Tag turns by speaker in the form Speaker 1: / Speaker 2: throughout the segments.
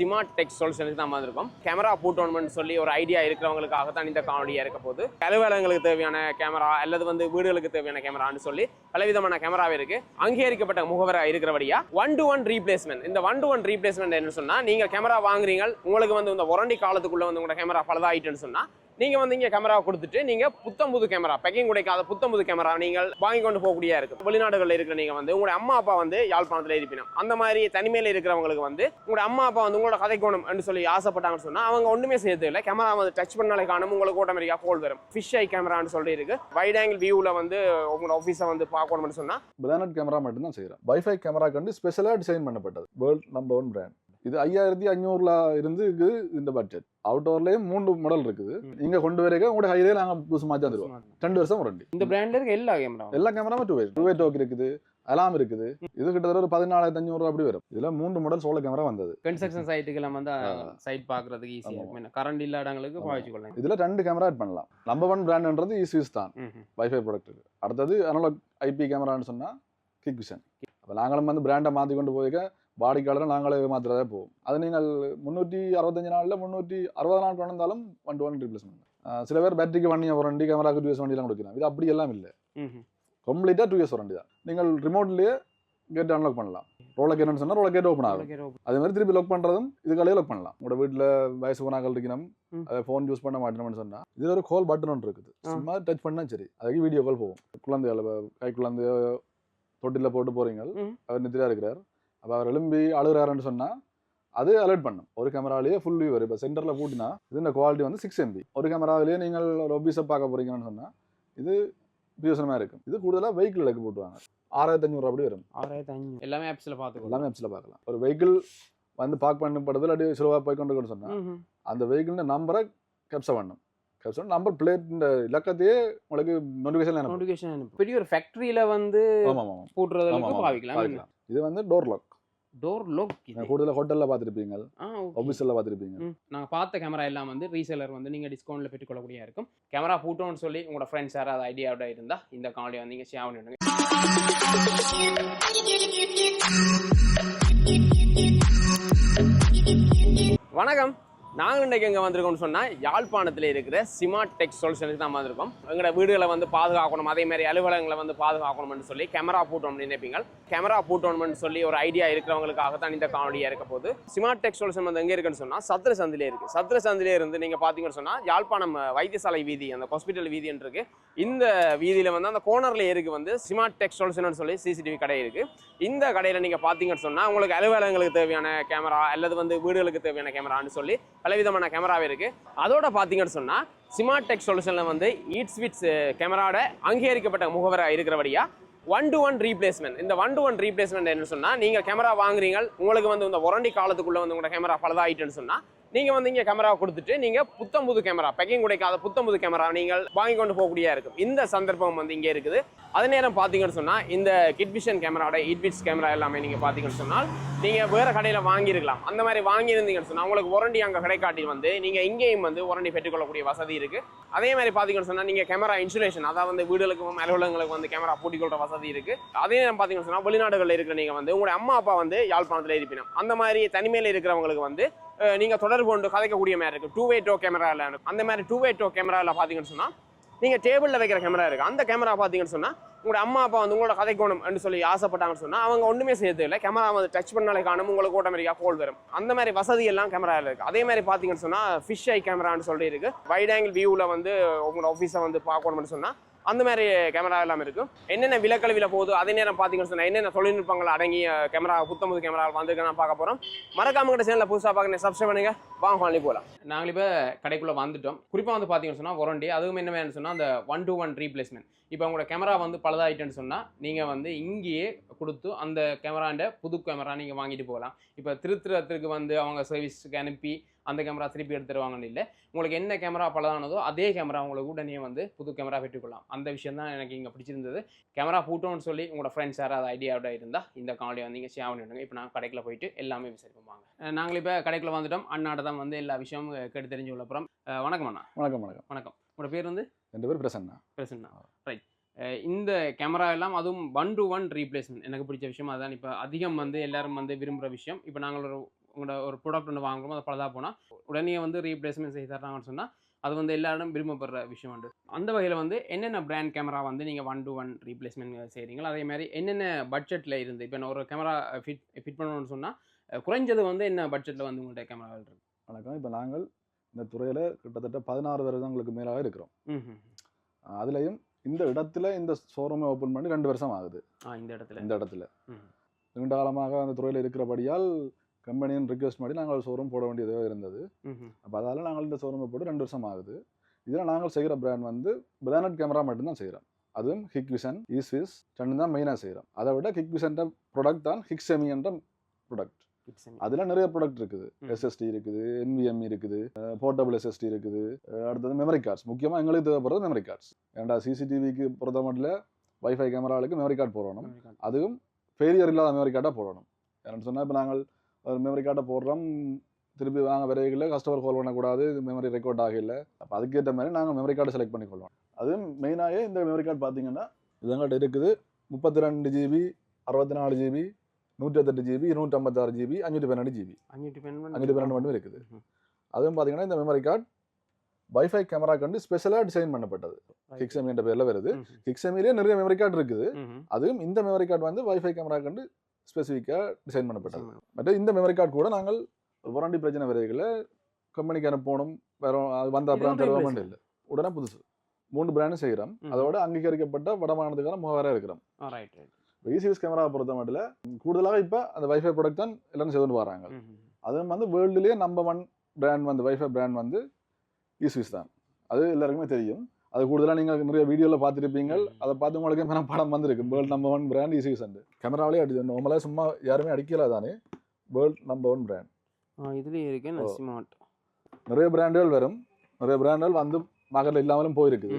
Speaker 1: Sima tech சொல்யூஷனுக்கு தான் வந்திருக்கோம். Camera போட்டோன்னு சொல்லி ஒரு ஐடியா இருக்கிறவங்களுக்காக தான் இந்த காணொலியாக இருக்க போது அலுவலகங்களுக்கு தேவையான கேமரா அல்லது வந்து வீடுகளுக்கு தேவையான கேமரான்னு சொல்லி பலவிதமான கேமராவே இருக்கு. அங்கீகரிக்கப்பட்ட முகவரா இருக்கிறபடியா ஒன் டு ஒன் ரீப்ளேஸ்மெண்ட் இந்த ஒன் டு ஒன் ரீப்ளேஸ்மெண்ட் என்ன சொன்னா நீங்க கேமரா வாங்குறீங்க உங்களுக்கு வந்து இந்த ஒரண்டி காலத்துக்குள்ள வந்து உங்களோட கேமரா பழுதாயிட்டுன்னு சொன்னா நீங்கள் வந்து இங்கே கேமரா கொடுத்துட்டு நீங்கள் புத்தம் புது கேமரா பேக்கிங் உடைக்காத புத்தம் புது கேமரா நீங்கள் வாங்கி கொண்டு போகக்கூடிய இருக்கும் வெளிநாடுகளில் இருக்கிற நீங்கள் வந்து உங்களுடைய அம்மா அப்பா வந்து யாழ்ப்பாணத்துல இருப்பினும். அந்த மாதிரி தனிமையில் இருக்கிறவங்களுக்கு வந்து உங்களுடைய அம்மா அப்பா வந்து உங்களோட கதைக்கோணும் என்று சொல்லி ஆசைப்பட்டாங்கன்னு சொன்னால் அவங்க ஒன்றுமே செய்யறது இல்லை. கேமரா வந்து டச் பண்ணாலே காணும் உங்களுக்கு ஓட்டோமேட்டிக்கா கோல் வரும். ஃபிஷ் ஐ கேமரான்னு சொல்லி இருக்கு. வைட் ஆங்கிள் வியூவில் வந்து உங்களோட ஆஃபீஸை வந்து பார்க்கணும்னு சொன்னால்
Speaker 2: பிளானட் கேமரா மட்டும்தான் செய்கிறோம் வைஃபை கேமரா கண்டு ஸ்பெஷலாக டிசைன் பண்ணப்பட்டது. வேர்ல்ட் நம்பர் ஒன் பிராண்ட் இது ஐயாயிரத்தி அஞ்சூறுல இருந்து இருக்குது இந்த பட்ஜெட் அவுட்டோர்லயும் மூணு மாடல் இருக்குது. நீங்க கொண்டு வரீங்க உங்களோட ஹைலே நாங்க புதுசு மாற்றி தந்துருவோம். ரெண்டு வருஷம் வாரண்டி
Speaker 1: இந்த பிராண்ட்ல இருக்க எல்லா கேமரா
Speaker 2: எல்லா கேமராவும் two way two way talk இருக்குது. அலாம் இருக்குது. இது கிட்டத்தட்ட ஒரு பதினாலாயிரத்தி அஞ்சூறு அப்படி வரும். இதுல மூன்று மாடல் சோழ கேமரா வந்தது.
Speaker 1: கன்ஸ்ட்ரக்ஷன் சைட்டுக்கெல்லாம் வந்து
Speaker 2: ஆ.
Speaker 1: சைட்
Speaker 2: ஆமா.
Speaker 1: இருக்கும். கரண்ட் இல்லாத இடங்களுக்கு
Speaker 2: ஆமா.
Speaker 1: பாவிச்சு கொள்ளலாம்.
Speaker 2: இதுல ரெண்டு கேமரா ஆட் பண்ணலாம். நம்பர் ஒன் பிராண்ட்ன்றது ஈஸ்விஸ் தான். வைஃபை ப்ராடக்ட் அடுத்தது அனலாக் ஐபி கேமரான்னு சொன்னா கிக் விஷன் அப்போ நாங்களும் வந்து பிராண்டை மாற்றி கொண்டு போய்க்க வாடிக்கையாளரை நாங்களே மாத்திரதே போவோம். அது நீங்கள் முந்நூற்றி அறுபத்தஞ்சு நாளில் முந்நூற்றி அறுபது நாள் கொண்டு வந்தாலும் ஒன் டு ஒன் ரீப்ளேஸ்மெண்ட் சில பேர் பேட்டரிக்கு இயர் வாரண்டி கேமராக்கு டூ இயர்ஸ் வண்டிலாம் கொடுக்கலாம். இது அப்படி எல்லாம் இல்லை. கம்ப்ளீட்டாக டூ இயர்ஸ் வாரண்டி தான். நீங்கள் ரிமோட்லேயே கேட் அன்லாக் பண்ணலாம். ரோல கேட்னு சொன்னால் ரோல கேட் ஓப்பன் ஆகும். அதே மாதிரி திருப்பி லாக் பண்ணுறதும் இதுக்காலே லாக் பண்ணலாம். உங்களோட வீட்டில் வயசு போனாக்கள் இருக்கணும். அதை ஃபோன் யூஸ் பண்ண மாட்டோம்னு சொன்னால் இதில் ஒரு கால் பட்டன் ஒன்று இருக்குது. சும்மா டச் பண்ணா சரி. அதுக்கு வீடியோ கால் போகும் குழந்தைகள் கை குழந்தைய தொட்டிலில் போட்டு போகிறீங்க
Speaker 1: ம்.
Speaker 2: அவர் நித்திரா இருக்கிறார். அப்போ அவர் எலும்பி அழுகிறாருன்னு சொன்னால் அது அலர்ட் பண்ணும். ஒரு கேமராலேயே ஃபுல் வியூ வரும். இப்போ சென்டரில் பூட்டினா இது இந்த குவாலிட்டி வந்து சிக்ஸ் எம்பி ஒரு கேமராவிலேயே நீங்கள் ஒரு ஆஃபீஸை பார்க்க போறீங்கன்னு சொன்னால் இது பிரயோசனமாக இருக்கும். இது கூடுதலாக வெஹிக்கிளுக்கு போட்டுவாங்க. ஆறாயிரத்தி அஞ்சூறு அப்படி வரும்.
Speaker 1: ஆறாயிரத்தி அஞ்சூறு எல்லாமே ஆப்ஸ்ல பார்த்துக்கலாம்
Speaker 2: எல்லாமே ஆப்ஸில் பார்க்கலாம். ஒரு வெஹிக்கிள் வந்து பார்க் பண்ணப்படுது இல்லாட்டி சிலுவாக போய் கொண்டு சொன்னால் அந்த வெஹிக்கிளின் நம்பரை கேப்சர் பண்ணும் கேப்சர் நம்பர் பிளேட் இந்த இலக்கத்தையே உங்களுக்கு நோட்டிஃபிகேஷன்
Speaker 1: பெரிய ஒரு ஃபேக்டரியில வந்து
Speaker 2: ஆமாம்
Speaker 1: பாவிக்கலாம்.
Speaker 2: இது வந்து டோர் லாக்
Speaker 1: டோர் லோக்
Speaker 2: கூடுதலாக ஹோட்டலில் பார்த்துருப்பீங்க. ஆஃபீஸில் பார்த்துருப்பீங்க
Speaker 1: ம். நாங்க பார்த்த கேமரா எல்லாம் வந்து ரீசேலர் வந்து நீங்க டிஸ்கவுண்ட்ல பெற்றுக்கொள்ளக்கூடிய இருக்கும். கேமரா போட்டோன்னு சொல்லி உங்களோட ஃப்ரெண்ட்ஸ் யாராவது ஐடியாவோட இருந்தா இந்த காணொலி வந்து நீங்க ஷேர் பண்ணிடுங்க. வணக்கம். நாங்கள் இன்றைக்கு எங்கே வந்திருக்கோம்னு சொன்னால் யாழ்ப்பாணத்தில் இருக்கிற சிமா டெக் சொல்யூஷனுக்கு தான் வந்திருக்கோம். எங்களோட வீடுகளை வந்து பாதுகாக்கணும். அதே மாதிரி அலுவலகங்களை வந்து பாதுகாக்கணும்னு சொல்லி கேமரா போட்டோம்னு நினைப்பீங்க. கேமரா போட்டோம்னு சொல்லி ஒரு ஐடியா இருக்கிறவங்களுக்காக தான் இந்த காணொலியாக இருக்க போது ஸ்மார்ட் டெக் சொல்யூஷன் வந்து எங்கே இருக்குன்னு சொன்னால் சத்திர சந்திலே இருக்குது சத்திர சந்திலே இருந்து நீங்கள் பார்த்தீங்கன்னு சொன்னால் யாழ்ப்பாணம் வைத்தியசாலை வீதி அந்த ஹாஸ்பிட்டல் வீதின்னு இருக்குது இந்த வீதியில் வந்து அந்த கோனரில் இருக்கு வந்து ஸ்மார்ட் டெக் சொல்யூஷன் சொல்லி சிசிடிவி கடை இருக்குது இந்த கடையில் நீங்கள் பார்த்தீங்கன்னு சொன்னால் உங்களுக்கு அலுவலகங்களுக்கு தேவையான கேமரா அல்லது வந்து வீடுகளுக்கு தேவையான கேமரான்னு சொல்லி பலவிதமான கேமராவே இருக்கு. அதோட பார்த்தீங்கன்னு சொன்னால் சிமாடெக் சொல்யூஷனில் வந்து ஈட் ஸ்விட்ஸ் கேமராவோட அங்கீகரிக்கப்பட்ட முகவராக இருக்கிறபடியாக ஒன் டு ஒன் ரீப்ளேஸ்மெண்ட் இந்த ஒன் டு ஒன் ரீப்ளேஸ்மெண்ட் என்ன சொன்னால் நீங்கள் கேமரா வாங்குறீங்க உங்களுக்கு வந்து இந்த ஒரண்டி காலத்துக்குள்ளே வந்து உங்களோட கேமரா பழுதாயிட்டுன்னு சொன்னால் நீங்கள் வந்து இங்கே கேமரா கொடுத்துட்டு நீங்கள் புத்தம் புது கேமரா பெக்கிங் உடைக்காத புத்தம் புது கேமரா நீங்கள் வாங்கி கொண்டு போகக்கூடிய இருக்கும். இந்த சந்தர்ப்பம் வந்து இங்கே இருக்குது. அதே நேரம் பார்த்தீங்கன்னு சொன்னால் இந்த கிட்விஷன் கேமராவோட இட்விட்ஸ் கேமரா எல்லாமே நீங்கள் பார்த்தீங்கன்னு சொன்னால் நீங்கள் வேறு கடையில் வாங்கியிருக்கலாம். அந்த மாதிரி வாங்கியிருந்தீங்கன்னு சொன்னால் உங்களுக்கு வாரண்டி அங்கே கடைக்காட்டி வந்து நீங்கள் இங்கேயும் வந்து வாரண்டி பெற்றுக்கொள்ளக்கூடிய வசதி இருக்குது அதே மாதிரி பார்த்தீங்கன்னு சொன்னால் நீங்கள் கேமரா இன்சுலேஷன் அதாவது வந்து வீடுகளுக்கும் அலுவலகங்களுக்கு வந்து கேமரா பூட்டிக்கொள்கிற வசதி இருக்குது அதே நேரம் பார்த்தீங்கன்னு சொன்னால் வெளிநாடுகளில் இருக்கிற நீங்கள் வந்து உங்களுடைய அம்மா அப்பா வந்து யாழ்ப்பாணத்தில் இருப்பினோம் அந்த மாதிரி தனிமையில் இருக்கிறவங்களுக்கு வந்து நீங்கள் தொடர்பு கொண்டு கதைக்கக்கூடிய மாதிரி இருக்குது டூ வே டோ கேமரால அந்த மாதிரி டூ வே டோ கேமராவில் பார்த்தீங்கன்னு சொன்னால் நீங்கள் டேபிளில் வைக்கிற கேமரா இருக்குது அந்த கேமரா பார்த்தீங்கன்னு சொன்னால் உங்களோட அம்மா அப்பா வந்து உங்களோட கதைக்கணும்னு சொல்லி ஆசைப்பட்டாங்கன்னு சொன்னால் அவங்க ஒன்றுமே செய்யறது இல்லை கேமரா வந்து டச் பண்ணாலே காணும் உங்களுக்கு ஓட்டோமேட்டிக்கா கோல் வரும். அந்த மாதிரி வசதி எல்லாம் கேமராவில் இருக்குது அதே மாதிரி பார்த்தீங்கன்னு சொன்னால் ஃபிஷ் ஐ கேமரான்னு சொல்லி இருக்கு. வைட் ஆங்கிள் வியூவில் வந்து உங்களோட ஆஃபீஸை வந்து பார்க்கணும்னு சொன்னால் அந்த மாதிரி கேமரா எல்லாம் இருக்கும் என்னென்ன விலக்கழிவில் போகுது அதே நேரம் பார்த்தீங்கன்னு சொன்னால் என்னென்ன தொழில்நுட்பங்கள் அடங்கிய கேமரா புத்தம்பது கேமரா வந்திருக்கு நான் பார்க்க போகிறோம் மறக்காம கிட்ட சேனலில் புதுசாக பார்க்க சப்ஸ்கிரைப் பண்ணுங்க. வாங்க வாங்கி போகலாம் நாங்கள் இப்போ கடைக்குள்ளே வந்துட்டோம். குறிப்பாக வந்து பார்த்தீங்கன்னு சொன்னால் வாரண்டி அதுவும் என்ன வேணும்னு சொன்னால் அந்த ஒன் டு ஒன் ரீப்ளேஸ்மெண்ட் இப்போ உங்களோட கேமரா வந்து பழுதாயிட்டேன்னு சொன்னால் நீங்கள் வந்து இங்கேயே கொடுத்து அந்த கேமராண்ட புது கேமரா நீங்கள் வாங்கிட்டு போகலாம். இப்போ திருத்திரத்திற்கு வந்து அவங்க சர்வீஸ்க்கு அனுப்பி அந்த கேமரா திருப்பி எடுத்துருவாங்கன்னு இல்லை. உங்களுக்கு என்ன கேமரா பழுதானதோ அதே கேமரா உங்களுக்கு உடனே வந்து புது கேமரா பெற்றுக்கொள்ளலாம். அந்த விஷயம் தான் எனக்கு இங்கே பிடிச்சிருந்தது. கேமரா போட்டோன்னு சொல்லி உங்களோட ஃப்ரெண்ட்ஸ் யாராவது ஐடியாவோட இருந்தால் இந்த காணொலி வந்து நீங்கள் ஷேர் பண்ணிவிடுங்க இப்போ நான் கடைக்குள்ள போயிட்டு எல்லாமே விசாரிப்போம் வாங்க. நாங்கள் இப்போ கடைக்குள்ள வந்துட்டோம். அண்ணாட்ட தான் வந்து எல்லா விஷயமும் கேட்டு தெரிஞ்சு உள்ள அப்புறம் வணக்கம் அண்ணா.
Speaker 2: வணக்கம் வணக்கம்.
Speaker 1: வணக்கம். உங்களோட பேர் வந்து?
Speaker 2: ரெண்டு பேர் பிரசன்னா.
Speaker 1: பிரசன்னா. ரைட் இந்த கேமரா எல்லாம் அதுவும் ஒன் டு ஒன் ரீப்ளேஸ்மெண்ட் எனக்கு பிடிச்ச விஷயம் அதான் இப்போ அதிகம் வந்து எல்லாரும் வந்து விரும்புகிற விஷயம். இப்போ நாங்கள் ஒரு உங்களோட ஒரு ப்ராடக்ட் ஒன்று வாங்குறோம் அது பழுதாக போனால் உடனே வந்து ரீப்ளேஸ்மெண்ட் செய்து தர்றாங்கன்னு சொன்னால் அது வந்து எல்லாரும் விரும்பப்படுற விஷயம் உண்டு. அந்த வகையில் வந்து என்னென்ன பிராண்ட் கேமரா வந்து நீங்கள் ஒன் டு ஒன் ரீப்ளேஸ்மெண்ட் செய்கிறீங்களோ அதே மாதிரி என்னென்ன பட்ஜெட்டில் இருந்து இப்போ நான் ஒரு கேமரா ஃபிட் ஃபிட் பண்ணணும்னு சொன்னால் குறைஞ்சது வந்து என்ன பட்ஜெட்டில் வந்து உங்கள்கிட்ட கேமரா இருக்கு?
Speaker 2: வணக்கம். இப்போ நாங்கள் இந்த துறையில் கிட்டத்தட்ட பதினாறு வருடங்களுக்கு மேலாக இருக்கிறோம். அதுலேயும் இந்த இடத்துல இந்த ஷோரூமை ஓப்பன் பண்ணி ரெண்டு வருஷம் ஆகுது.
Speaker 1: ஆ இந்த இடத்துல.
Speaker 2: இந்த இடத்துல. நீண்ட காலமாக அந்த துறையில் இருக்கிறபடியால் கம்பெனியின் ரிக்வெஸ்ட் பண்ணி நாங்கள் ஷோரூம் போட வேண்டியதாக இருந்தது. அப்போ அதால் நாங்கள் இந்த ஷோரூமை போட்டு ரெண்டு வருஷம் ஆகுது இதில் நாங்கள் செய்கிற பிராண்ட் வந்து பிராண்டட் கேமரா மட்டும்தான் செய்கிறோம் அதுவும் ஹிக்விஷன் ஈஸ்விஸ் ரெண்டு தான் மெயினாக செய்கிறோம் அதை விட ஹிக்விஷன்ற ப்ராடக்ட் தான் ஹிக்ஸெமி என்ற ப்ராடக்ட் அதில் நிறைய ப்ராடக்ட் இருக்குது. எஸ்எஸ்டி இருக்குது NVMe இருக்குது போர்ட்டபிள் எஸ்எஸ்டி இருக்குது அடுத்தது மெமரி கார்ட்ஸ் முக்கியமாக எங்களுக்கு தேவைப்படுறது மெமரி கார்ட்ஸ் ஏன்டா சிசிடிவிக்கு பொறுத்த மட்டும் வைஃபை கேமராவுக்கு மெமரி கார்டு போடணும். அதுவும் ஃபெயிலியர் இல்லாத மெமரி கார்டாக போடணும். ஏன்னு சொன்னால் இப்போ நாங்கள் ஒரு மெமரி கார்டை போடுறோம். திருப்பி வாங்க விரைவில் கஸ்டமர் கால் பண்ணக்கூடாது. இது மெமரி ரெக்கார்ட் ஆகல. அப்போ அதுக்கேற்ற மாதிரி நாங்கள் மெமரி கார்டு செலக்ட் பண்ணிக்கொள்வோம். அதுவும் மெயினாகவே இந்த மெமரி கார்டு பார்த்தீங்கன்னா இது எங்கள்கிட்ட இருக்குது. முப்பத்தி ரெண்டு ஜிபி அறுபத்தி நாலு ஜிபி நூற்றெட்டு ஜிபி இருநூற்றம்பத்தாறு ஜிபி அஞ்சூற்றி பன்னெண்டு ஜிபி
Speaker 1: அஞ்சூற்றி பன்னெண்டு
Speaker 2: அஞ்சூற்றி பன்னெண்டு மட்டும் இருக்குது. அதுவும் பார்த்தீங்கன்னா இந்த மெமரி கார்டு வைஃபை கேமரா கண்டு ஸ்பெஷலாக டிசைன் பண்ணப்பட்டது. ஹிக்ஸெமி என்ற பேரில் வருது. ஹிக்ஸெமிலே நிறைய மெமரி கார்டு இருக்குது. அதுவும் இந்த மெமரி கார்டு வந்து வைஃபை கேமரா கண்டு ஸ்பெசிஃபிக்காக டிசைன் பண்ணப்பட்டது. மற்ற இந்த மெமரி கார்டு கூட நாங்கள் வாரண்டி பிரச்சனை வரைகளை கம்பெனிக்கு அனுப்பணும் வேற அது வந்த அப்புறம் தருவோம். இல்லை. உடனே புதுசு. மூணு பிராண்டும் செய்கிறோம். அதோட அங்கீகரிக்கப்பட்ட வடமானதுக்கான முகவராக இருக்கிறோம். இசிஎஸ் கேமரா பொறுத்த மட்டும் கூடுதலாக இப்போ அந்த வைஃபை ப்ராடக்ட் தான் எல்லாரும் செய்துட்டு வராங்க. அதுவும் வந்து வேர்ல்டுலேயே நம்பர் ஒன் பிராண்ட் வந்து வைஃபை பிராண்ட் வந்து ஈஸ்விஸ் தான். அது எல்லாருக்குமே தெரியும். அது கூடுதலாக நீங்கள் நிறைய வீடியோவில் பார்த்துருப்பீங்க. அதை பார்த்து உங்களுக்கு மேலே படம் வந்திருக்கு world number one brand and கேமராவிலே அடி நார்மலாக சும்மா யாருமே அடிக்கல தானே? வேர்ல்டு நம்பர் ஒன் பிராண்ட்
Speaker 1: ஆ இதுலேயே இருக்கு
Speaker 2: நிறைய பிராண்டுகள் வரும். நிறைய பிராண்டுகள் வந்து மார்க்கெட்டில் இல்லாமலும் போயிருக்குது.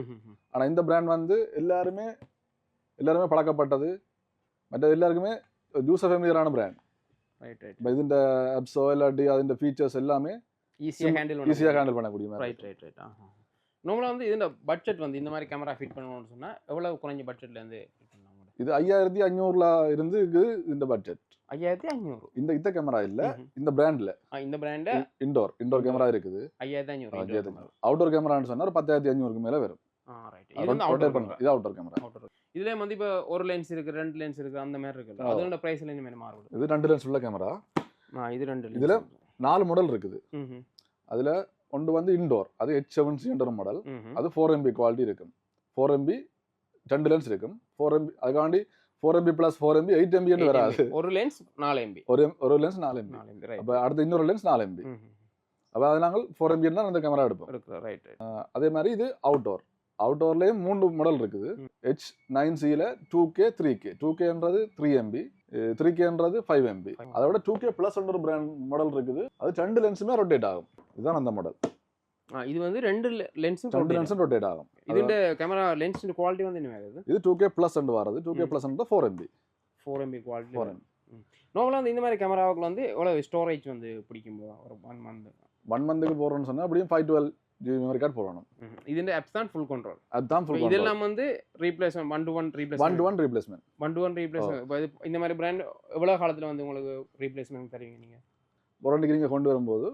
Speaker 2: ஆனால் இந்த பிராண்ட் வந்து எல்லாருமே எல்லாருமே பழக்கப்பட்டது. மற்ற எல்லாருக்குமே யூசர் ஃபேமிலியரான பிராண்ட் இப்போ இதுன்ற ஆப்ஸோ இல்லாட்டி அதிൻ്റെ ஃபீச்சர்ஸ் எல்லாமே
Speaker 1: ஈஸியாக ஹேண்டில்
Speaker 2: ஈஸியாக ஹேண்டில் பண்ணக்கூடிய மாதிரி
Speaker 1: ரைட் ரைட் ரைட் நார்மலாக வந்து இந்த பட்ஜெட் வந்து இந்த மாதிரி கேமரா ஃபிட் பண்ணணும்னு சொன்னால் எவ்வளவு குறைஞ்ச பட்ஜெட்லேருந்து ஃபிட் பண்ணலாம் கூட
Speaker 2: இது ஐயாயிரத்தி அஞ்சூறுல இருந்து இருக்குது இந்த பட்ஜெட்
Speaker 1: ஐயாயிரத்தி அஞ்சூறு
Speaker 2: இந்த இந்த கேமரா இல்ல. இந்த பிராண்ட்ல
Speaker 1: இந்த பிராண்டு
Speaker 2: இண்டோர் இண்டோர் கேமரா இருக்குது.
Speaker 1: ஐயாயிரத்தி அஞ்சூறு
Speaker 2: ஐயாயிரத்தி அஞ்சூறு அவுட்டோர் கேமரான்னு சொன்னா ஒரு பத்தாயிரத்தி அஞ்சூறுக்கு மேல வரும்.
Speaker 1: இது அவுட்டர்
Speaker 2: இது கேமரா
Speaker 1: இதுல வந்து இப்போ ஒரு லென்ஸ் இருக்கு ரெண்டு லென்ஸ் இருக்கு அந்த மாதிரி இருக்கு. அதோட பிரைஸ்ல மாதிரி மாறுபடும்.
Speaker 2: இது ரெண்டு லென்ஸ் உள்ள கேமரா
Speaker 1: இது ரெண்டு
Speaker 2: இதுல-. நாலு மாடல் இருக்குது. அதுல ஒன்று வந்து இண்டோர் அது ஹெச் செவன் சின்ற மாடல். அது ஃபோர் எம்பி குவாலிட்டி இருக்கும். ஃபோர் எம்பி ரெண்டு லென்ஸ் இருக்கும். ஃபோர் எம்பி அதுக்காண்டி four MP plus four MP eight எம்பின்னு வராது.
Speaker 1: ஒரு லென்ஸ் நாலு எம்பி
Speaker 2: ஒரு ஒரு லென்ஸ் நாலு எம்பி
Speaker 1: எம்பி
Speaker 2: அப்போ அடுத்த இன்னொரு லென்ஸ் நாலு எம்பி அப்போ அது நாங்கள் ஃபோர் எம்பி தான் அந்த கேமரா எடுப்போம்.
Speaker 1: ரைட்
Speaker 2: அதே மாதிரி இது அவுட்டோர் அவுட்டோர்லேயும் மூணு மாடல் இருக்குது. ஹெச் நைன் சியில் two K three K two கேன்றது three MP three கேன்றது ஃபைவ் எம்பி
Speaker 1: Five.
Speaker 2: அதோட டூ கே ப்ளஸ் ஒரு பிராண்ட் மாடல் இருக்குது. அது ரெண்டு லென்ஸுமே ரொட்டேட் ஆகும். இதுதான் அந்த மாடல்
Speaker 1: இது வந்து ரெண்டு லென்ஸும்
Speaker 2: ரெண்டு லென்ஸும் ரொட்டேட் ஆகும்.
Speaker 1: இதுண்ட கேமரா லென்ஸ் குவாலிட்டி வந்து என்ன வருது
Speaker 2: இது டூ கே ப்ளஸ் வரது டூ கே
Speaker 1: ம்.
Speaker 2: Plus four MP
Speaker 1: four MP quality
Speaker 2: four MP
Speaker 1: நார்மலாக வந்து இந்த மாதிரி கேமராவுக்கு வந்து எவ்வளோ ஸ்டோரேஜ் வந்து பிடிக்கும் ஒரு ஒன் மந்த்
Speaker 2: ஒன் மந்த்துக்கு போடுறோன்னு சொன்னால் அப்படியும் ஃபைவ் டுவெல் மெமரி கார்டு போடணும்.
Speaker 1: இதுண்ட ஆப்ஸ் தான் ஃபுல் கண்ட்ரோல்
Speaker 2: அதுதான் ஃபுல்
Speaker 1: இதெல்லாம் வந்து replace one to one replace
Speaker 2: one to one replacement
Speaker 1: one to one replace இப்போ இது இந்த மாதிரி பிராண்ட் எவ்வளோ காலத்தில் வந்து உங்களுக்கு ரீப்ளேஸ்மெண்ட் தருவீங்க நீங்கள்
Speaker 2: வாரண்டிக்கு நீங்கள் கொண்டு வரும்போது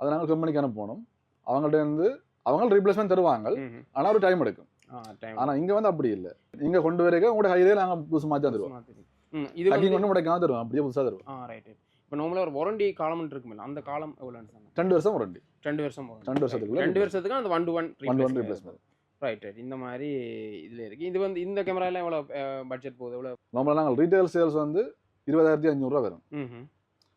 Speaker 2: அதை நாங்கள் கம்பெனிக்கு அனுப்பணும் அவங்கள்ட்ட இருந்து அவங்க ரீப்ளேஸ்மெண்ட் தருவாங்க ஆனால் ஒரு டைம் எடுக்கும். ஆனால் இங்கே வந்து அப்படி இல்லை. இங்கே கொண்டு வரைக்கும் உங்களோட ஹைலே நாங்கள் புதுசு மாற்றி தருவோம்.
Speaker 1: இது
Speaker 2: கொண்டு முடைக்காம தருவோம். அப்படியே புதுசாக தருவோம்.
Speaker 1: ரைட் இப்போ நார்மலாக ஒரு வாரண்டி காலம்னு இருக்குமில்ல அந்த காலம் எவ்வளோன்னு சொன்னேன்
Speaker 2: ரெண்டு வருஷம் வாரண்டி
Speaker 1: ரெண்டு வருஷம்.
Speaker 2: ரெண்டு வருஷத்துக்குள்ள
Speaker 1: ரெண்டு வருஷத்துக்கு அந்த one to one
Speaker 2: one one replacement
Speaker 1: right right இந்த மாதிரி இதில் இருக்குது இது வந்து இந்த கேமராலாம் எவ்வளோ பட்ஜெட் போகுது? எவ்வளோ
Speaker 2: நார்மலாக நாங்கள் ரீட்டைல் சேல்ஸ் வந்து இருபதாயிரத்தி அஞ்சூறுரூவா வரும்.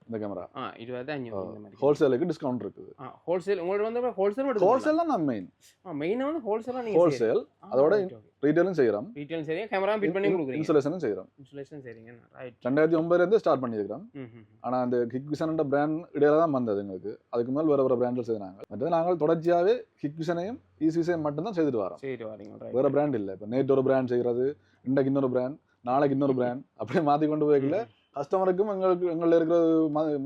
Speaker 2: இந்த கேமரா
Speaker 1: ஆ இருபது அஞ்சூறு
Speaker 2: ஹோல்சேலுக்கு டிஸ்கவுண்ட் இருக்குது.
Speaker 1: ஆ ஹோல்சேல் உங்களோட வந்து ஹோல்சேல்
Speaker 2: ஹோல்சேல் தான் மெயின்
Speaker 1: ஆ மெயினாக வந்து ஹோல்சேலாக நீங்கள்
Speaker 2: ஹோல்சேல் அதோட ரீட்டைலும் செய்கிறோம்
Speaker 1: ரீட்டைல் சரியா கேமரா ஃபிட் பண்ணி கொடுக்குறீங்க.
Speaker 2: இன்சுலேஷனும் செய்கிறோம்
Speaker 1: இன்ஸ்டலேஷன் சரிங்க ரைட்
Speaker 2: ரெண்டாயிரத்தி ஒன்பதுலேருந்து ஸ்டார்ட் பண்ணியிருக்கிறோம் ஆனால் அந்த கிக்விசன் பிராண்ட் இடையில தான் வந்தது எங்களுக்கு. அதுக்கு மேல் வேறு வேறு பிராண்டில் செய்தாங்க மற்றது நாங்கள் தொடர்ச்சியாகவே கிக்விசனையும் ஈசிசையும் மட்டும்தான் செய்துட்டு வரோம்.
Speaker 1: சரி வரீங்க.
Speaker 2: வேறு பிராண்ட் இல்லை. இப்போ நேற்று ஒரு பிராண்ட் செய்கிறது இன்றைக்கு இன்னொரு பிராண்ட் நாளைக்கு இன்னொரு பிராண்ட் அப்படியே மாற்றி கொண்டு போய்க்கல கஸ்டமருக்கும் எங்களுக்கு எங்களில் இருக்கிற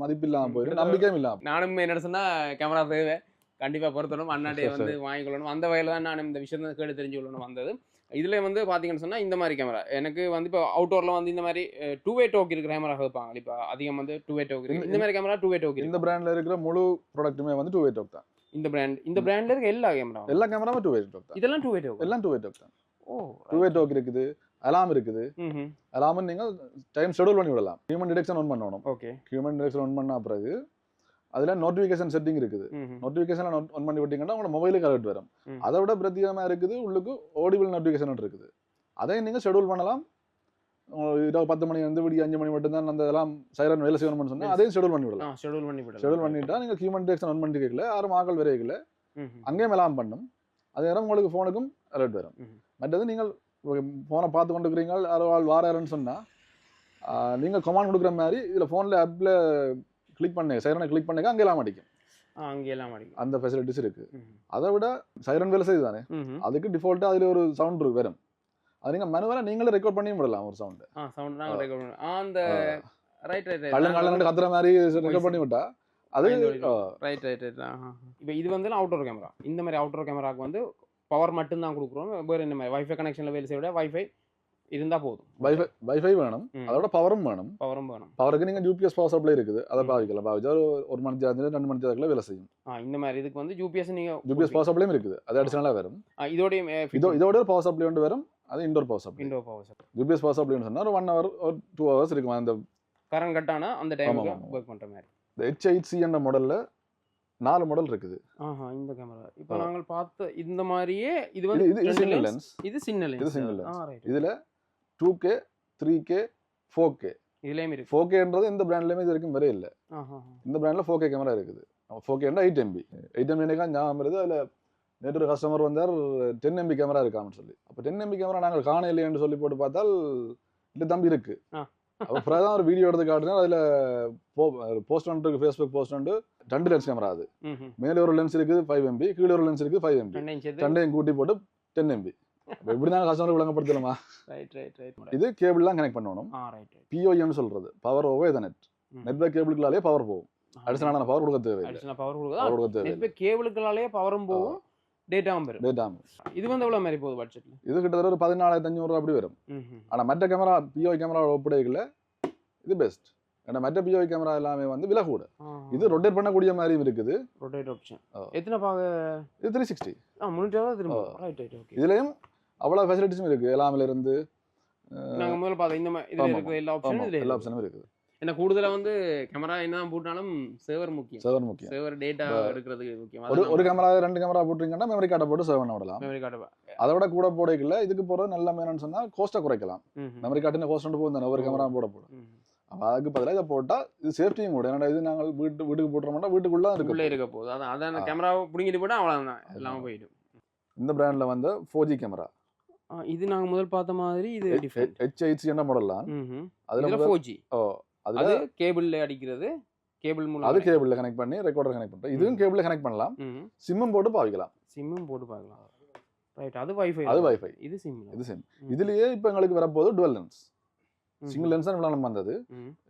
Speaker 2: மதிப்பு இல்லாமல் போயிடும். நம்பிக்கையும் இல்லாமல்
Speaker 1: நானும் என்ன சொன்னா கேமரா தேவை. கண்டிப்பா பொருத்தணும் அண்ணாட்டே வந்து வாங்கிக்கொள்ளணும் அந்த வகையில் தான் நான் இந்த விஷயத்தை கேட்டு தெரிஞ்சு கொள்ளணும் வந்தது. இதுல வந்து பாத்தீங்கன்னு சொன்னா இந்த மாதிரி கேமரா எனக்கு வந்து இப்போ அவுட்டோர்ல வந்து இந்த மாதிரி டூ வே டோக் இருக்கிற கேமரா வைப்பாங்க இப்போ அதிகம் வந்து டூ வே டோக் இந்த மாதிரி கேமரா டூ வே டோக்
Speaker 2: இந்த பிராண்ட்ல இருக்கிற முழு ப்ராடக்ட்டுமே வந்து டூ வே டோக் தான்.
Speaker 1: இந்த பிராண்ட் இந்த பிராண்ட்ல இருக்க எல்லா கேமரா
Speaker 2: எல்லா கேமராமே டூ வே டோக் தான்.
Speaker 1: இதெல்லாம் டூ வே டோக்
Speaker 2: எல்லாம் டூ வே டோக் தான்.
Speaker 1: ஓ
Speaker 2: டூ வே டோக் இருக்குது அலாம் இருக்குது.
Speaker 1: ம்
Speaker 2: அலாம் நீங்கள் டைம் ஷெடியூல் பண்ணி விடலாம். ஹியூமன் டிடெக்ஷன் ஒன் பண்ணணும்.
Speaker 1: ஓகே
Speaker 2: ஹியூமன் டிடெக்ஷன் ஒன் பண்ண பிறகு அதில் நோட்டிஃபிகேஷன் செட்டிங் இருக்குது. நோட்டிஃபிகேஷன் ஒன் பண்ணி விட்டீங்கன்னா உங்களோட மொபைலுக்கு அலர்ட் வரும். அதை விட பிரத்யேகமாக இருக்குது உள்ளுக்கு ஓடிபிள் நோட்டிஃபிகேஷன் இருக்குது. அதையும் நீங்கள் ஷெடியூல் பண்ணலாம். இரவு பத்து மணி வந்து விடிய அஞ்சு மணி மட்டும்தான் அந்த இதெல்லாம் சைரன் வேலை செய்யணும்னு சொன்னால். அதையும் ஷெடியூல் பண்ணி விடலாம்.
Speaker 1: ஷெட்யூல் பண்ணி விடலாம்.
Speaker 2: ஷெடியூல் பண்ணிட்டா நீங்கள் ஹியூமன் டிடெக்ஷன் ஒன் பண்ணி கேட்கல யாரும் ஆக்கள்
Speaker 1: ம்
Speaker 2: அங்கேயும் எல்லாம் பண்ணும். அதே நேரம் உங்களுக்கு ஃபோனுக்கும் அலர்ட் வரும். மற்றது நீங்கள் ஃபோனை பார்த்து கொண்டு இருக்கிறீங்க யாரோ ஆள் வாராருன்னு சொன்னால் நீங்கள் கமாண்ட் கொடுக்குற மாதிரி இதில் ஃபோனில் ஆப்பில் கிளிக் பண்ணி சைரனை கிளிக் பண்ணி அங்கே எல்லாம் அடிக்கும்.
Speaker 1: அங்கெல்லாம் அடிக்கும்.
Speaker 2: அந்த ஃபெசிலிட்டிஸ் இருக்குது
Speaker 1: ம்
Speaker 2: அதை விட சைரன் வேலை செய்யுது தானே? அதுக்கு டிஃபால்ட்டாக அதில் ஒரு சவுண்ட் இருக்கு வரும் அது நீங்கள் மனுவலாக நீங்களே ரெக்கார்ட் பண்ணியும் விடலாம் ஒரு சவுண்டு
Speaker 1: ஆ சவுண்ட் நாங்கள் ரெக்கார்ட் பண்ணுவோம் அந்த ரைட் ரைட்
Speaker 2: கள்ள கள்ள கத்துற மாதிரி ரெக்கார்ட் பண்ணி விட்டா அது
Speaker 1: ரைட் ரைட் ரைட் இப்போ இது வந்து அவுட்டோர் கேமரா இந்த மாதிரி அவுட்டோர் கேமராக்கு வந்து பவர் மட்டும் தான் கொடுக்குறோம். வேறு என்ன மாதிரி? வைஃபை கனெக்ஷனில் வேலை செய்ய விட வைஃபை இருந்தால் போதும்.
Speaker 2: வைஃபை வைஃபை வேணும். அதோட பவரும் வேணும்.
Speaker 1: பவரும் வேணும்.
Speaker 2: பவருக்கு நீங்கள் யூபிஎஸ் பவர் சப்ளை இருக்குது. அதை. பாவிக்கலாம் பாவிச்சா ஒரு மணி நேரத்துல ரெண்டு மணி நேரத்துல வேலை செய்யும்.
Speaker 1: இந்த மாதிரி இதுக்கு வந்து யூபிஎஸ் நீங்கள்
Speaker 2: யூபிஎஸ் பவர் சப்ளையும் இருக்குது. அது அடிஷனலாக வரும்.
Speaker 1: இதோடையும்
Speaker 2: இதோ இதோட பவர் சப்ளை ஒன்று வரும். அது indoor power supply
Speaker 1: window power supply
Speaker 2: UPS power சப்ளைன்னு சொன்னால் ஒரு ஒன் ஹவர் ஒரு டூ ஹவர்ஸ் இருக்கும். அந்த
Speaker 1: கரண்ட் கட் ஆனால் அந்த
Speaker 2: ஆமா.
Speaker 1: ஒர்க் பண்ணுற மாதிரி.
Speaker 2: இந்த ஹெச் எயிட் சி என்ற மாடலில் நாலு மாடல் இருக்குது.
Speaker 1: ஆஹா இந்த கேமரா இப்போ. நாங்கள் பார்த்த இந்த மாதிரியே இது
Speaker 2: இது
Speaker 1: வந்து
Speaker 2: இது இது சிங்கிள். லென்ஸ்
Speaker 1: இது சின்ன
Speaker 2: இது
Speaker 1: லென்ஸ் ஆ
Speaker 2: lens.
Speaker 1: ரைட்
Speaker 2: இதில் two K three K four K
Speaker 1: இதுலேயும் இருக்கு.
Speaker 2: ஃபோர் கேன்றது இந்த பிராண்ட்லேயுமே இது வரைக்கும் வரே இல்லை. இந்த பிராண்டில் ஃபோர் கே கேமரா இருக்குது. ஃபோர் கேண்டா எயிட் எம்பி எயிட் எம்பி எனக்கு ஞாபகம் வருது. அதில் நேற்று ஒரு கஸ்டமர் வந்தார் டென் எம்பி கேமரா இருக்கான்னு சொல்லி. அப்போ டென் எம்பி கேமரா நாங்கள் காண இல்லைன்னு சொல்லி போட்டு பார்த்தால் இல்லை தம்பி இருக்கு. அப்புறம் தான் ஒரு வீடியோ எடுத்து காட்டுனா அதில் போ போஸ்ட் இருக்கு ஃபேஸ்புக் போஸ்ட் உண்டு ரெண்டு லென்ஸ் கேமரா அது. மேலே ஒரு லென்ஸ் இருக்குது ஃபைவ் எம்பி கீழே ஒரு லென்ஸ் இருக்குது ஃபைவ் எம்பி
Speaker 1: ரெண்டையும்
Speaker 2: கூட்டி போட்டு டென் எம்பி இப்படி தான் கஸ்டமர் விளங்கப்படுத்தலாமா
Speaker 1: ரைட் ரைட் ரைட்
Speaker 2: இது கேபிள்லாம் கனெக்ட் பண்ணணும். பிஓஎம்னு சொல்றது. பவர் ஓவர் எதனெட் நெட்வொர்க் கேபிளுக்குள்ளாலே பவர் போகும். அடிஷனலான பவர் கொடுக்க தேவையில்லை.
Speaker 1: அடிஷனல் பவர்
Speaker 2: கொடுக்க தேவையில்லை.
Speaker 1: நெட் கேபிளுக்குனாலே பவரும் போகும். டேட்டாவும் வரும்
Speaker 2: டேட்டா
Speaker 1: இது வந்து எவ்வளோ மாதிரி போகுது பட்ஜெட்டில்
Speaker 2: இது கிட்டத்தட்ட ஒரு பதினாலாயிரத்தி அஞ்சூறு அப்படி வரும். ஆனால் மற்ற கேமரா பிஓ கேமரா ஒப்படைக்கல. இது பெஸ்ட் ஏன்னா மற்ற பிஓ கேமரா எல்லாமே வந்து விலை கூட. இது ரொட்டேட் பண்ணக்கூடிய மாதிரியும் இருக்குது.
Speaker 1: Rotate option. எத்தனை பாக?
Speaker 2: இது த்ரீ சிக்ஸ்டி
Speaker 1: ஆ அறுபது திரும்ப. ரைட் ரைட் ஓகே
Speaker 2: இதுலயும் அவ்வளோ ஃபெசிலிட்டிஸும் இருக்கு. எல்லாமே இருந்து
Speaker 1: நாங்கள் முதல்ல பார்த்தோம். இந்த மாதிரி இதில் இருக்கிற எல்லா ஆப்ஷனும்
Speaker 2: எல்லா ஆப்ஷனும் இருக்குது.
Speaker 1: என்ன கூடுதலாக வந்து கேமரா என்னதான் போட்டாலும் சேவர் முக்கியம்.
Speaker 2: செவன் முக்கியம்.
Speaker 1: சேவர் டேட்டா
Speaker 2: இப்ப
Speaker 1: எடுக்கிறதுக்கு முக்கியம்.
Speaker 2: ஒரு ஒரு கேமரா ரெண்டு கேமரா போட்டிங்கன்னா மெமரி கார்டை போட்டு சேவ் பண்ண விடலாம்.
Speaker 1: மெமரி கார்டு
Speaker 2: அதை விட கூட போடைக்கல இதுக்கு போகிறது நல்ல என்னன்னு சொன்னால் கோஸ்ட்டை குறைக்கலாம். மெமரி கார்டுன்னு கோஸ்ட் போகும் தானே ஒரு. கேமரா போட போடும் அதுக்கு பதிலாக இதை போட்டால் இது சேஃப்டியும் கூட. ஏன்னா இது நாங்கள் வீட்டு வீட்டுக்கு போட்டுறோம்னா வீட்டுக்குள்ளே தான் இருக்கு
Speaker 1: இருக்க போகுது அதான் அதான். கேமராவை பிடிங்கிட்டு போட்டால் அவ்வளோதான். எல்லாம் போயிடும்.
Speaker 2: இந்த பிராண்டில் வந்து ஃபோர் ஜி கேமரா
Speaker 1: இது நாங்கள் முதல் பார்த்த மாதிரி இது டிஃப்ரெண்ட்
Speaker 2: ஹெச் எயிட்சி என்ன மாடல்லாம்
Speaker 1: ம்
Speaker 2: அதில்
Speaker 1: இதில் ஃபோர் ஜி
Speaker 2: ஓ அதில்
Speaker 1: அது கேபிளில் அடிக்கிறது கேபிள் மூலம்
Speaker 2: அது கேபிளில் கனெக்ட் பண்ணி ரெக்கார்டர் கனெக்ட் பண்ணுறோம் இதுவும் கேபிளில் கனெக்ட் பண்ணலாம். சிம்மும் போட்டு பாவிக்கலாம்.
Speaker 1: சிம்மும் போட்டு பார்க்கலாம் ரைட் அது வைஃபை
Speaker 2: அது வைஃபை
Speaker 1: இது சிம்
Speaker 2: இது சிம் இதுலயே இப்போ எங்களுக்கு வரப்போகுது டுவெல் லென்ஸ் சிங்கிள் லென்ஸ் தான் இவ்வளோ வந்தது.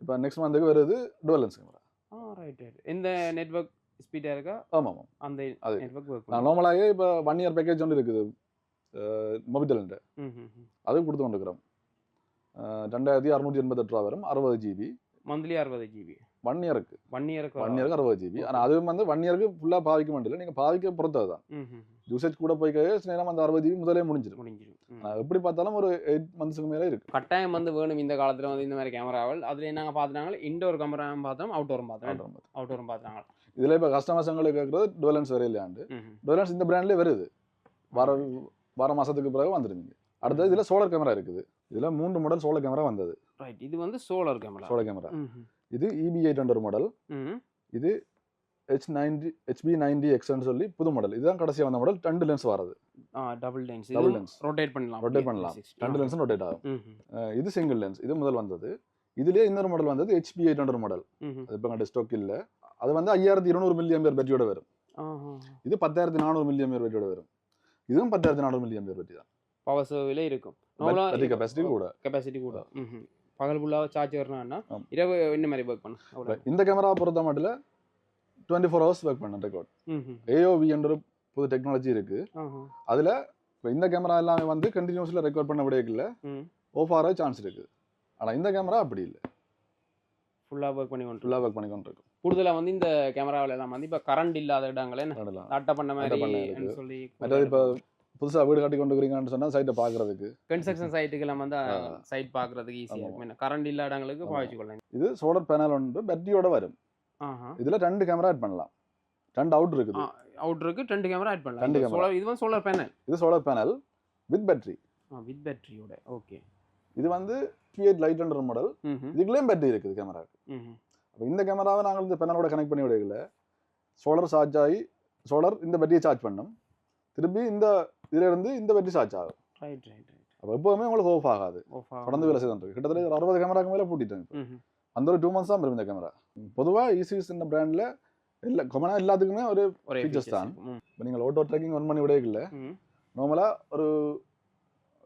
Speaker 2: இப்போ நெக்ஸ்ட் மந்த்துக்கு வருது டுவெல் லென்ஸ் கேமரா
Speaker 1: ஆ ரைட் ரைட் எந்த நெட்வொர்க் ஸ்பீடாக இருக்கா?
Speaker 2: ஆமாம் ஆமாம்.
Speaker 1: அந்த
Speaker 2: அது.
Speaker 1: நெட்வொர்க்
Speaker 2: நான் நார்மலாகவே இப்போ ஒன் இயர் பேக்கேஜ் ஒன்று இருக்குது.
Speaker 1: ம்
Speaker 2: அது கொடுத்து கொண்டுக்கிறோம் ரெண்டாயிரத்தி அறுநூற்றி எண்பத்தெட்டு ரூபா வரும் அறுபது ஜிபி.
Speaker 1: மந்த்லி அறுபது ஜிபி.
Speaker 2: ஒன் இயருக்கு
Speaker 1: ஒன் இயருக்கு
Speaker 2: ஒன் இயருக்கு அறுபது ஜிபி. ஆனால் அதுவும் வந்து ஒன் இயருக்கு ஃபுல்லாக பாவிக்க மாட்டில்ல நீங்கள் பாவிக்க பொறுத்தது தான். யூசேஜ் கூட போய் நேரம் அந்த அறுபது ஜிபி முதலே முடிஞ்சிடும்.
Speaker 1: முடிஞ்சிடும்.
Speaker 2: எப்படி பார்த்தாலும் ஒரு எயிட் மந்த்ஸுக்கு மேலே இருக்கு.
Speaker 1: கட்டாயம் வந்து வேணும் இந்த காலத்தில் வந்து இந்த மாதிரி கேமராவில் அதில் நாங்கள் பார்த்துட்டாங்க இன்டோர் கேமராவும் பார்த்தோம் அவுட்டோரும் பார்த்தோம். அவுட்டோரும் பார்த்தாங்க
Speaker 2: இதில் இப்போ கஸ்டமர்ஸ் எங்களுக்கு கேட்குறது டுவெலன்ஸ் வரையில இல்லையாண்டு
Speaker 1: ம்
Speaker 2: டுவெலன்ஸ் இந்த பிராண்ட்லேயே வருது. வர வர மாதத்துக்கு பிறகு வந்துருந்தீங்க. அடுத்தது இதில் சோலார் கேமரா இருக்குது. இதில் மூன்று மாடல் சோலார் கேமரா வந்தது.
Speaker 1: ரைட் இது வந்து சோலார் கேமரா.
Speaker 2: Solar camera. இது இபி எயிட் ஹண்ட்ரட் மாடல் இது ஹெச் நைன்டி ஹெச்பி நைன்டி எக்ஸ்ன்னு சொல்லி புது மாடல் இதுதான் கடைசியாக வந்த மாடல் ரெண்டு லென்ஸ் வரது.
Speaker 1: Double lens
Speaker 2: Double lens.
Speaker 1: Rotate பண்ணலாம்.
Speaker 2: ரொட்டேட் பண்ணலாம் ரெண்டு லென்ஸும் ரொட்டேட் ஆகும். இது சிங்கிள் லென்ஸ் இது முதல் வந்தது. இதுலேயே இன்னொரு மாடல் வந்தது ஹெச்பி எயிட் ஹண்ட்ரட் மாடல் அது இப்போ எங்கள்கிட்ட ஸ்டாக் இல்லை. அது வந்து ஐயாயிரத்தி இருநூறு மில்லியம் பேர் பேட்டரியோட வரும். இது பத்தாயிரத்தி நானூறு மில்லியம் பேர் பேட்டரியோட வரும். இதுவும் பத்தாயிரத்தி நானூறு மில்லியம் பேர் பேட்டரி தான்
Speaker 1: பவர் சேவில இருக்கும்.
Speaker 2: கெப்பாசிட்டி கூட.
Speaker 1: கெப்பாசிட்டி கூட. ம் பகல் ஃபுல்லாக சார்ஜ் வரணும்னா. இரவு என்ன மாதிரி ஒர்க் அவ்வளோ
Speaker 2: இந்த கேமரா பொறுத்த மட்டும் டுவெண்ட்டி ஃபோர் ஹவர்ஸ் ஒர்க் பண்ண ரெக்கார்ட்
Speaker 1: ம் ம்
Speaker 2: ஏஓவி என்ற ஒரு புது டெக்னாலஜி இருக்கு. அதில் இந்த கேமரா எல்லாமே வந்து கண்டினியூஸில் ரெக்கார்ட் பண்ண விடையில
Speaker 1: ம்.
Speaker 2: ஆஃப் சான்ஸ் இருக்குது ஆனால் இந்த கேமரா அப்படி இல்லை.
Speaker 1: ஃபுல்லாக ஒர்க் பண்ணி
Speaker 2: ஃபுல்லாக ஒர்க் பண்ணி கொண்டு இருக்கும்.
Speaker 1: கூடுதலாக வந்து இந்த கேமராவில் எல்லாம் வந்து இப்போ கரண்ட் இல்லாத இடங்களே தட்டை பண்ண மாதிரி
Speaker 2: இருக்கு.
Speaker 1: சொல்லி
Speaker 2: மற்றது இப்போ புதுசாக வீடு கட்டி கொண்டு இருக்கிறீங்கன்னு சொன்னால் சைட்டை பார்க்குறதுக்கு
Speaker 1: கன்ஸ்ட்ரக்ஷன் சைட்டுக்கெல்லாம் வந்து. சைட் பார்க்கறதுக்கு ஈஸியாக. இருக்கும். கரண்ட் இல்லாத இடங்களுக்கு கொள்ளலாம்
Speaker 2: இது சோலர் பேனல் ஒன்று பேட்டரியோட வரும். இதில் ரெண்டு கேமரா ஆட் பண்ணலாம். ரெண்டு அவுட் இருக்குது.
Speaker 1: அவுட்ருக்கு ரெண்டு கேமரா ஆட் பண்ணலாம்.
Speaker 2: ரெண்டு
Speaker 1: solar- இது வந்து சோலார் பேனல்
Speaker 2: இது solar panel with battery
Speaker 1: with பேட்டரியோட okay
Speaker 2: இது வந்து கிரியேட் லைட் என்ற மாடல் இதுக்குள்ளேயும் பேட்டரி இருக்குது
Speaker 1: ம்
Speaker 2: அப்போ இந்த கேமராவை நாங்கள் இந்த பேனலோட கனெக்ட் பண்ணி விடையில சோலர் சார்ஜ் ஆகி சோலர் இந்த பேட்டரியை சார்ஜ் பண்ணும். திருப்பி இந்த இதுல இருந்து இந்த பேட்டரி சார்ஜ் ஆகும்.
Speaker 1: ரைட் ரைட் ரைட்
Speaker 2: அப்போ எப்போவுமே உங்களுக்கு ஆஃப் ஆகாது. தொடர்ந்து வேலை செய்து இருக்கு. கிட்டத்தட்ட ஒரு அறுபது கேமராக்கு மேலே.
Speaker 1: ம்
Speaker 2: அந்த ஒரு டூ மந்த்ஸ் தான் வரும் இந்த கேமரா பொதுவாக ஈசிஎஸ் இந்த பிராண்டில் இல்லை கொமனா எல்லாத்துக்குமே ஒரு features தான். இப்போ நீங்கள் ஆட்டோ ட்ராக்கிங் ஒன் பண்ணி விடையில நார்மலாக ஒரு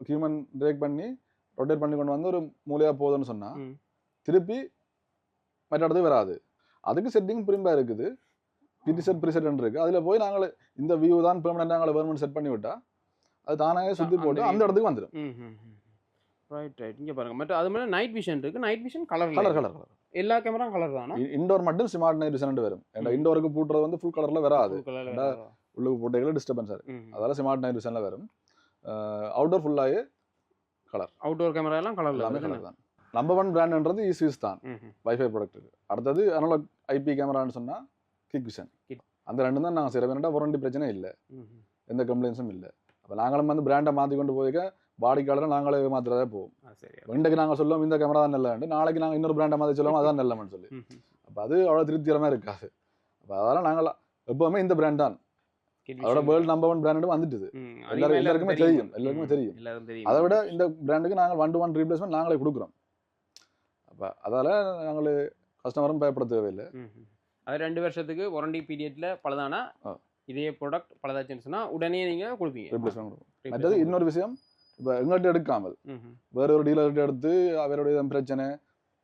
Speaker 2: ஹியூமன் பிரேக் பண்ணி ரொட்டேட் பண்ணி கொண்டு வந்து ஒரு மூலையாக போகுதுன்னு சொன்னால். திருப்பி மற்ற வராது. அதுக்கு செட்டிங் பிரிம்பாக இருக்குது. ப்ரீசெட் இருக்குது. அதில் போய் நாங்கள் இந்த வியூ தான் பெர்மனெண்ட் நாங்கள் கவர்மெண்ட் செட் பண்ணி விட்டா அது தானாகவே சுற்றி போட்டு. அந்த இடத்துக்கு வந்துடும்
Speaker 1: ரைட் ரைட் இங்கே பாருங்க. மற்ற அது மாதிரி நைட் விஷன் இருக்கு. Night vision colour
Speaker 2: colour colour colour
Speaker 1: எல்லா கேமரா கலர் தானா?
Speaker 2: இண்டோர் மட்டும் ஸ்மார்ட் நைட் விசன் வரும். ஏன்னா. இண்டோருக்கு பூட்டுறது வந்து ஃபுல் கலரில் வராது. உள்ளுக்கு போட்டுகளை டிஸ்டர்பன்ஸ்
Speaker 1: ம்
Speaker 2: அதால ஸ்மார்ட் நைட் விசனில் வரும். அவுட்டோர் ஃபுல்லாகவே
Speaker 1: அவுட்டோர் கேமரா எல்லாம் கலர்ல
Speaker 2: எல்லாமே கலர் தான். நம்பர் ஒன் பிராண்ட்ன்றது ஈஸ்விஸ் தான். வைஃபை ப்ராடக்ட் அடுத்தது அனலாக் ஐபி கேமரான்னு சொன்னால் கிக் விஷன். அந்த ரெண்டு தான் நாங்கள் செய்கிறோம் ஏன்னா வாரண்டி பிரச்சனை இல்லை. எந்த கம்ப்ளைண்ட்ஸும் இல்லை. அப்போ நாங்களும் வந்து பிராண்டை மாற்றி கொண்டு போய்க்க வாடிக்கையாளரை நாங்களே மாத்திரதே போவோம் இன்றைக்கு நாங்கள் சொல்லுவோம் இந்த கேமரா தான் நல்ல நாளைக்கு நாங்கள் இன்னொரு பிராண்டை மாற்றி சொல்லுவோம் அதான் நல்லமன்னு சொல்லி. அப்போ அது அவ்வளோ திருப்திகரமாக இருக்காது. அப்போ அதெல்லாம் நாங்கள் எப்போவுமே இந்த பிராண்ட் தான். அதோட. வேர்ல்டு நம்பர் ஒன் பிராண்டும் வந்துட்டுது. எல்லாருக்குமே தெரியும் எல்லாருக்குமே தெரியும். அதை விட இந்த பிராண்டுக்கு நாங்கள் ஒன் டு ஒன் ரீப்ளேஸ்மெண்ட் நாங்களே கொடுக்குறோம். நாங்கள் கஸ்டமரும் பயப்பட தேவையில்லை
Speaker 1: ம், ம். அது ரெண்டு வருஷத்துக்கு வாரண்டி பீரியட்ல பழுதானா. இதே ப்ராடக்ட் பழுதாச்சுன்னு சொன்னா உடனே நீங்க கொடுப்பீங்க.
Speaker 2: ரீப்ளேஸ்மெண்ட் கொடுக்கும் மற்றது இன்னொரு விஷயம் இப்போ எங்கள்கிட்ட எடுக்காமல். வேற ஒரு டீலர்கிட்ட எடுத்து அவருடைய பிரச்சனை.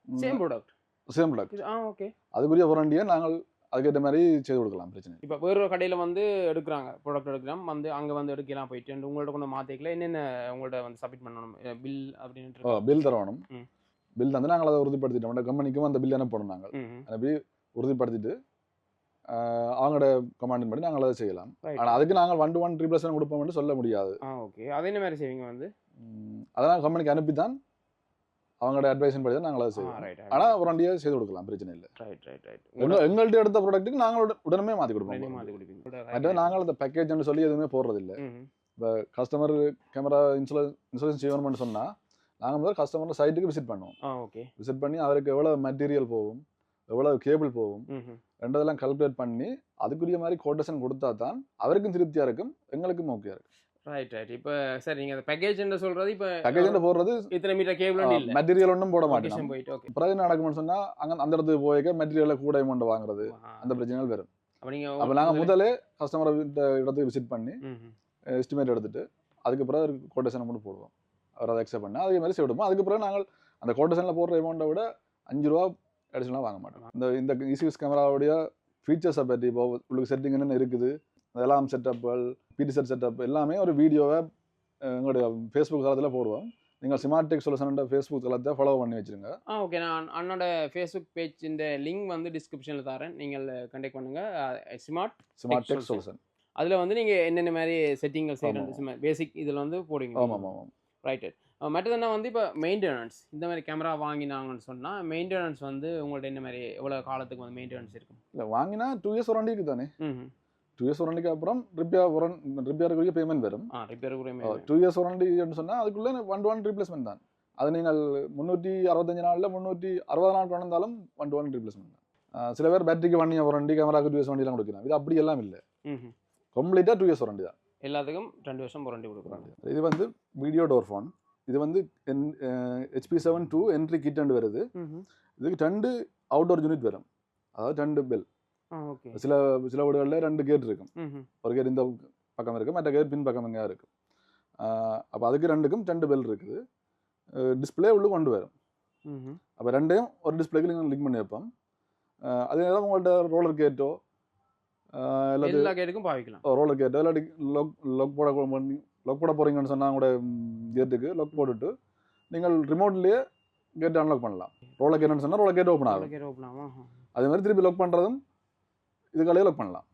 Speaker 1: சேம் ப்ராடக்ட்
Speaker 2: சேம் ப்ராடக்ட்
Speaker 1: ஆ ஓகே
Speaker 2: அதுக்குரிய வாரண்டியை நாங்கள் அதுக்கேற்ற மாதிரி செய்து கொடுக்கலாம் பிரச்சனை.
Speaker 1: இப்போ வேற ஒரு கடையில் வந்து எடுக்கிறாங்க ப்ராடக்ட் எடுக்கிறோம் வந்து அங்கே வந்து எடுக்கலாம் போயிட்டு உங்கள்ட்ட கொண்டு மாற்றிக்கல என்னென்ன உங்கள்ட்ட வந்து சப்மிட் பண்ணணும் பில் அப்படின்ட்டு
Speaker 2: ஓ பில் தரணும். பில் தந்து நாங்கள் அதை உறுதிப்படுத்திட்டோம். அந்த கம்பெனிக்கும் அந்த பில் அனுப்பணும் நாங்கள். அனுப்பி உறுதிப்படுத்திட்டு அவங்களோட கமாண்டின் படி நாங்கள் அதை செய்யலாம். ஆனால் அதுக்கு நாங்கள் ஒன் டு ஒன் ரீப்ளேஸ்மெண்ட் கொடுப்போம்னு சொல்ல முடியாது.
Speaker 1: ஓகே அது என்ன மாதிரி செய்வீங்க வந்து?
Speaker 2: அதெல்லாம் கம்பெனிக்கு அனுப்பி தான் அவங்களோட அட்வைஸின் படி தான் நாங்கள் அதை செய்வோம். ஆனால் வாரண்டியை செய்து கொடுக்கலாம் பிரச்சனை இல்லை.
Speaker 1: ரைட் ரைட் ரைட்
Speaker 2: எங்க எங்கள்கிட்ட எடுத்த ப்ராடக்ட்டுக்கு நாங்கள் உட- உடனே மாற்றி கொடுப்போம்.
Speaker 1: மாற்றி கொடுப்பீங்க.
Speaker 2: நாங்கள் அந்த பேக்கேஜ்னு சொல்லி எதுவுமே போடுறதில்ல.
Speaker 1: ம்.
Speaker 2: கஸ்டமர் கேமரா இன்சூரன்ஸ் இன்சூரன்ஸ் செய்யணும்னு சொன்னால் நாங்கள் முதல்ல கஸ்டமர் சைட்டுக்கு விசிட் பண்ணுவோம்.
Speaker 1: ஓகே
Speaker 2: விசிட் பண்ணி அவருக்கு எவ்வளோ மெட்டீரியல் போகும் எவ்வளோ கேபிள் போகும். ரெண்டதெல்லாம் கால்குலேட் பண்ணி அதுக்குரிய மாதிரி கோட்டேஷன் கொடுத்தா தான் அவருக்கும் திருப்தியாக இருக்கும் எங்களுக்கும் ஓகேயா இருக்கும்.
Speaker 1: ரைட் ரைட் இப்போ சரி நீங்கள் அந்த பேக்கேஜ்ன்ற சொல்றது இப்போ
Speaker 2: பேக்கேஜில் போடுறது
Speaker 1: இத்தனை மீட்டர் கேபிள் இல்லை.
Speaker 2: மெட்டீரியல் ஒன்றும் போட மாட்டோம்.
Speaker 1: போயிட்டு ஓகே
Speaker 2: பிறகு நடக்கும்னு சொன்னால் அங்கே அந்த இடத்துக்கு போய்க்க மெட்டீரியலை கூட அமௌண்ட் வாங்குறது அந்த பிரச்சனைகள் வரும்.
Speaker 1: அப்போ நீங்கள்
Speaker 2: அப்போ நாங்கள் முதலே கஸ்டமரை இடத்துக்கு விசிட் பண்ணி. எஸ்டிமேட் எடுத்துட்டு அதுக்கு பிறகு கோட்டேஷன் மட்டும் போடுவோம். அவர் அதை அக்செப்ட் பண்ணி அதே மாதிரி செய்விடுவோம் அதுக்கு பிறகு நாங்கள் அந்த கோட்டேஷனில் போடுற அமௌண்ட்டை விட அஞ்சு ரூபா அடிஷனலாக வாங்க மாட்டோம். இந்த இந்த இசிஎஸ் கேமராவுடைய ஃபீச்சர்ஸை பற்றி இப்போ உங்களுக்கு செட்டிங் என்னென்ன இருக்குது அதெல்லாம் செட்டப்புகள் பிடி செட் செட்டப் எல்லாமே ஒரு வீடியோவை எங்களுடைய ஃபேஸ்புக் தளத்தில் போடுவோம். நீங்கள் சிமார்டெக் சொல்யூஷன் ஃபேஸ்புக் தளத்தை ஃபாலோ பண்ணி வச்சுருங்க.
Speaker 1: ஆ ஓகே நான் அண்ணோட ஃபேஸ்புக் பேஜ் இந்த லிங்க் வந்து டிஸ்கிரிப்ஷனில் தரேன். நீங்கள் கண்டெக்ட் பண்ணுங்கள் ஸ்மார்ட்
Speaker 2: சிமார்டெக்
Speaker 1: solution.
Speaker 2: சொல்யூஷன்
Speaker 1: அதில் வந்து நீங்கள் என்னென்ன மாதிரி செட்டிங்கள் செய்யணும் பேசிக் இதில் வந்து போடுவீங்க.
Speaker 2: ஆமாம் ஆமாம்
Speaker 1: ரைட் மற்றது என்ன வந்து இப்போ மெயின்டெனன்ஸ் இந்த மாதிரி கேமரா வாங்கினாங்கன்னு சொன்னால் மெயின்டெனன்ஸ் வந்து உங்கள்ட்ட என்ன மாதிரி எவ்வளோ காலத்துக்கு வந்து மெயின்டெனன்ஸ் இருக்கும்?
Speaker 2: இல்லை வாங்கினா டூ இயர்ஸ் வாரண்டி இருக்குது தானே டூ இயர்ஸ் வாரண்டிக்கு அப்புறம் ரிப்பேர் வாரன் ரிப்பேருக்குரிய பேமெண்ட் வரும்.
Speaker 1: ஆ ரிப்பேர் கூட
Speaker 2: டூ இயர்ஸ் வாரண்டின்னு சொன்னால் அதுக்குள்ளே ஒன் டு ஒன் ரீப்ளேஸ்மெண்ட் தான். அது நீங்கள் முந்நூற்றி அறுபத்தஞ்சு நாளில் முந்நூற்றி அறுபது நாள் கொண்டாலும் ஒன் டு ஒன் ரீப்ளேஸ்மெண்ட் தான். சில பேர் பேட்டரிக்கு ஒன் இயர் வாரண்டி கேமராக்கு டூ இயர்ஸ் வாரண்டிலாம் கொடுக்கலாம். இது அப்படி எல்லாம் இல்லை. கம்ப்ளீட்டாக டூ இயர்ஸ் வாரண்டி தான்.
Speaker 1: எல்லாத்துக்கும் ரெண்டு வருஷம் வாரண்டி கொடுக்குறாங்க.
Speaker 2: இது வந்து வீடியோ டோர் ஃபோன் இது வந்து HP seven two entry kit வருது.
Speaker 1: ம்
Speaker 2: இதுக்கு ரெண்டு அவுட்டோர் யூனிட் வரும். அதாவது ரெண்டு பெல் சில சில வீடுகளில் ரெண்டு கேட் இருக்கும். ஒரு கேட் இந்த பக்கம் இருக்குது மற்ற கேட் பின் பக்கம் எங்கேயா இருக்குது அப்போ அதுக்கு ரெண்டுக்கும் ரெண்டு பெல் இருக்குது. டிஸ்பிளே உள்ள கொண்டு வரும். அப்போ ரெண்டையும் ஒரு டிஸ்பிளேக்கு நீங்கள் லிங்க் பண்ணி வைப்போம். அதே நேரம் உங்கள்ட்ட ரோலர் கேட்டோ இல்லாட்டி
Speaker 1: எல்லா கேட்டுக்கும் பாவிக்கலாம்.
Speaker 2: ரோலர் கேட்டோ இல்லாட்டி லொக் லொக் போட லொக் போட போகிறீங்கன்னு சொன்னால் உங்களோட கேட்டுக்கு லொக் போட்டுட்டு நீங்கள் ரிமோட்லேயே கேட் அன்லாக் பண்ணலாம். ரோலர் கேட்னு சொன்னால் ரோலர் கேட் ஓப்பன் ஆகும். அதே மாதிரி திருப்பி லாக் பண்ணுறதும் இதுக்காலே லாக் பண்ணலாம்.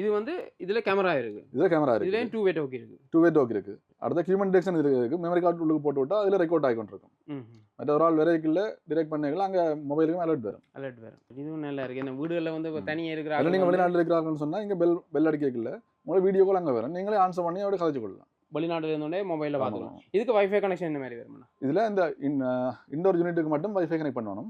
Speaker 1: இது வந்து இதுல கேமரா இருக்கு.
Speaker 2: இதில் கேமரா இருக்குது
Speaker 1: இதுலயும் டூ வே டோக் இருக்கு.
Speaker 2: டூ வே டோக் இருக்குது அடுத்த ஹியூமன் டிடெக்ஷன் இருக்கு. மெமரி கார்டு உள்ளுக்கு போட்டு விட்டா அதில் ரெக்கார்ட் ஆகிக்கொண்டு இருக்கும். மற்ற ஒரு ஆள் விரைக்கில் டிரெக்ட் பண்ணிக்கலாம் அங்கே மொபைலுக்கும் அலர்ட் வரும்.
Speaker 1: அலர்ட் வேற இதுவும் நல்லா இருக்கு. இந்த வீடுகளில் வந்து இப்ப தனியா இருக்கிற
Speaker 2: அதில்
Speaker 1: ஆளுங்க
Speaker 2: நீங்கள்
Speaker 1: வந்து
Speaker 2: வெளிநாட்டில் இருக்கிறாங்கன்னு சொன்னால் இங்கே பெல் பெல் அடிக்கல உங்களை வீடியோ கால் அங்கே வரும். நீங்களே ஆன்சர் பண்ணி அப்படியே கதைச்சு கொள்ளலாம்
Speaker 1: வெளிநாட்டுல இருந்தோடனே மொபைல்ல பாத்துக்கலாம் இதுக்கு வைஃபை கனெக்ஷன் இந்த மாதிரி வருமா
Speaker 2: இதில் இந்த இன் இன்டோர் யூனிட்டுக்கு மட்டும் வைஃபை கனெக்ட் பண்ணணும்.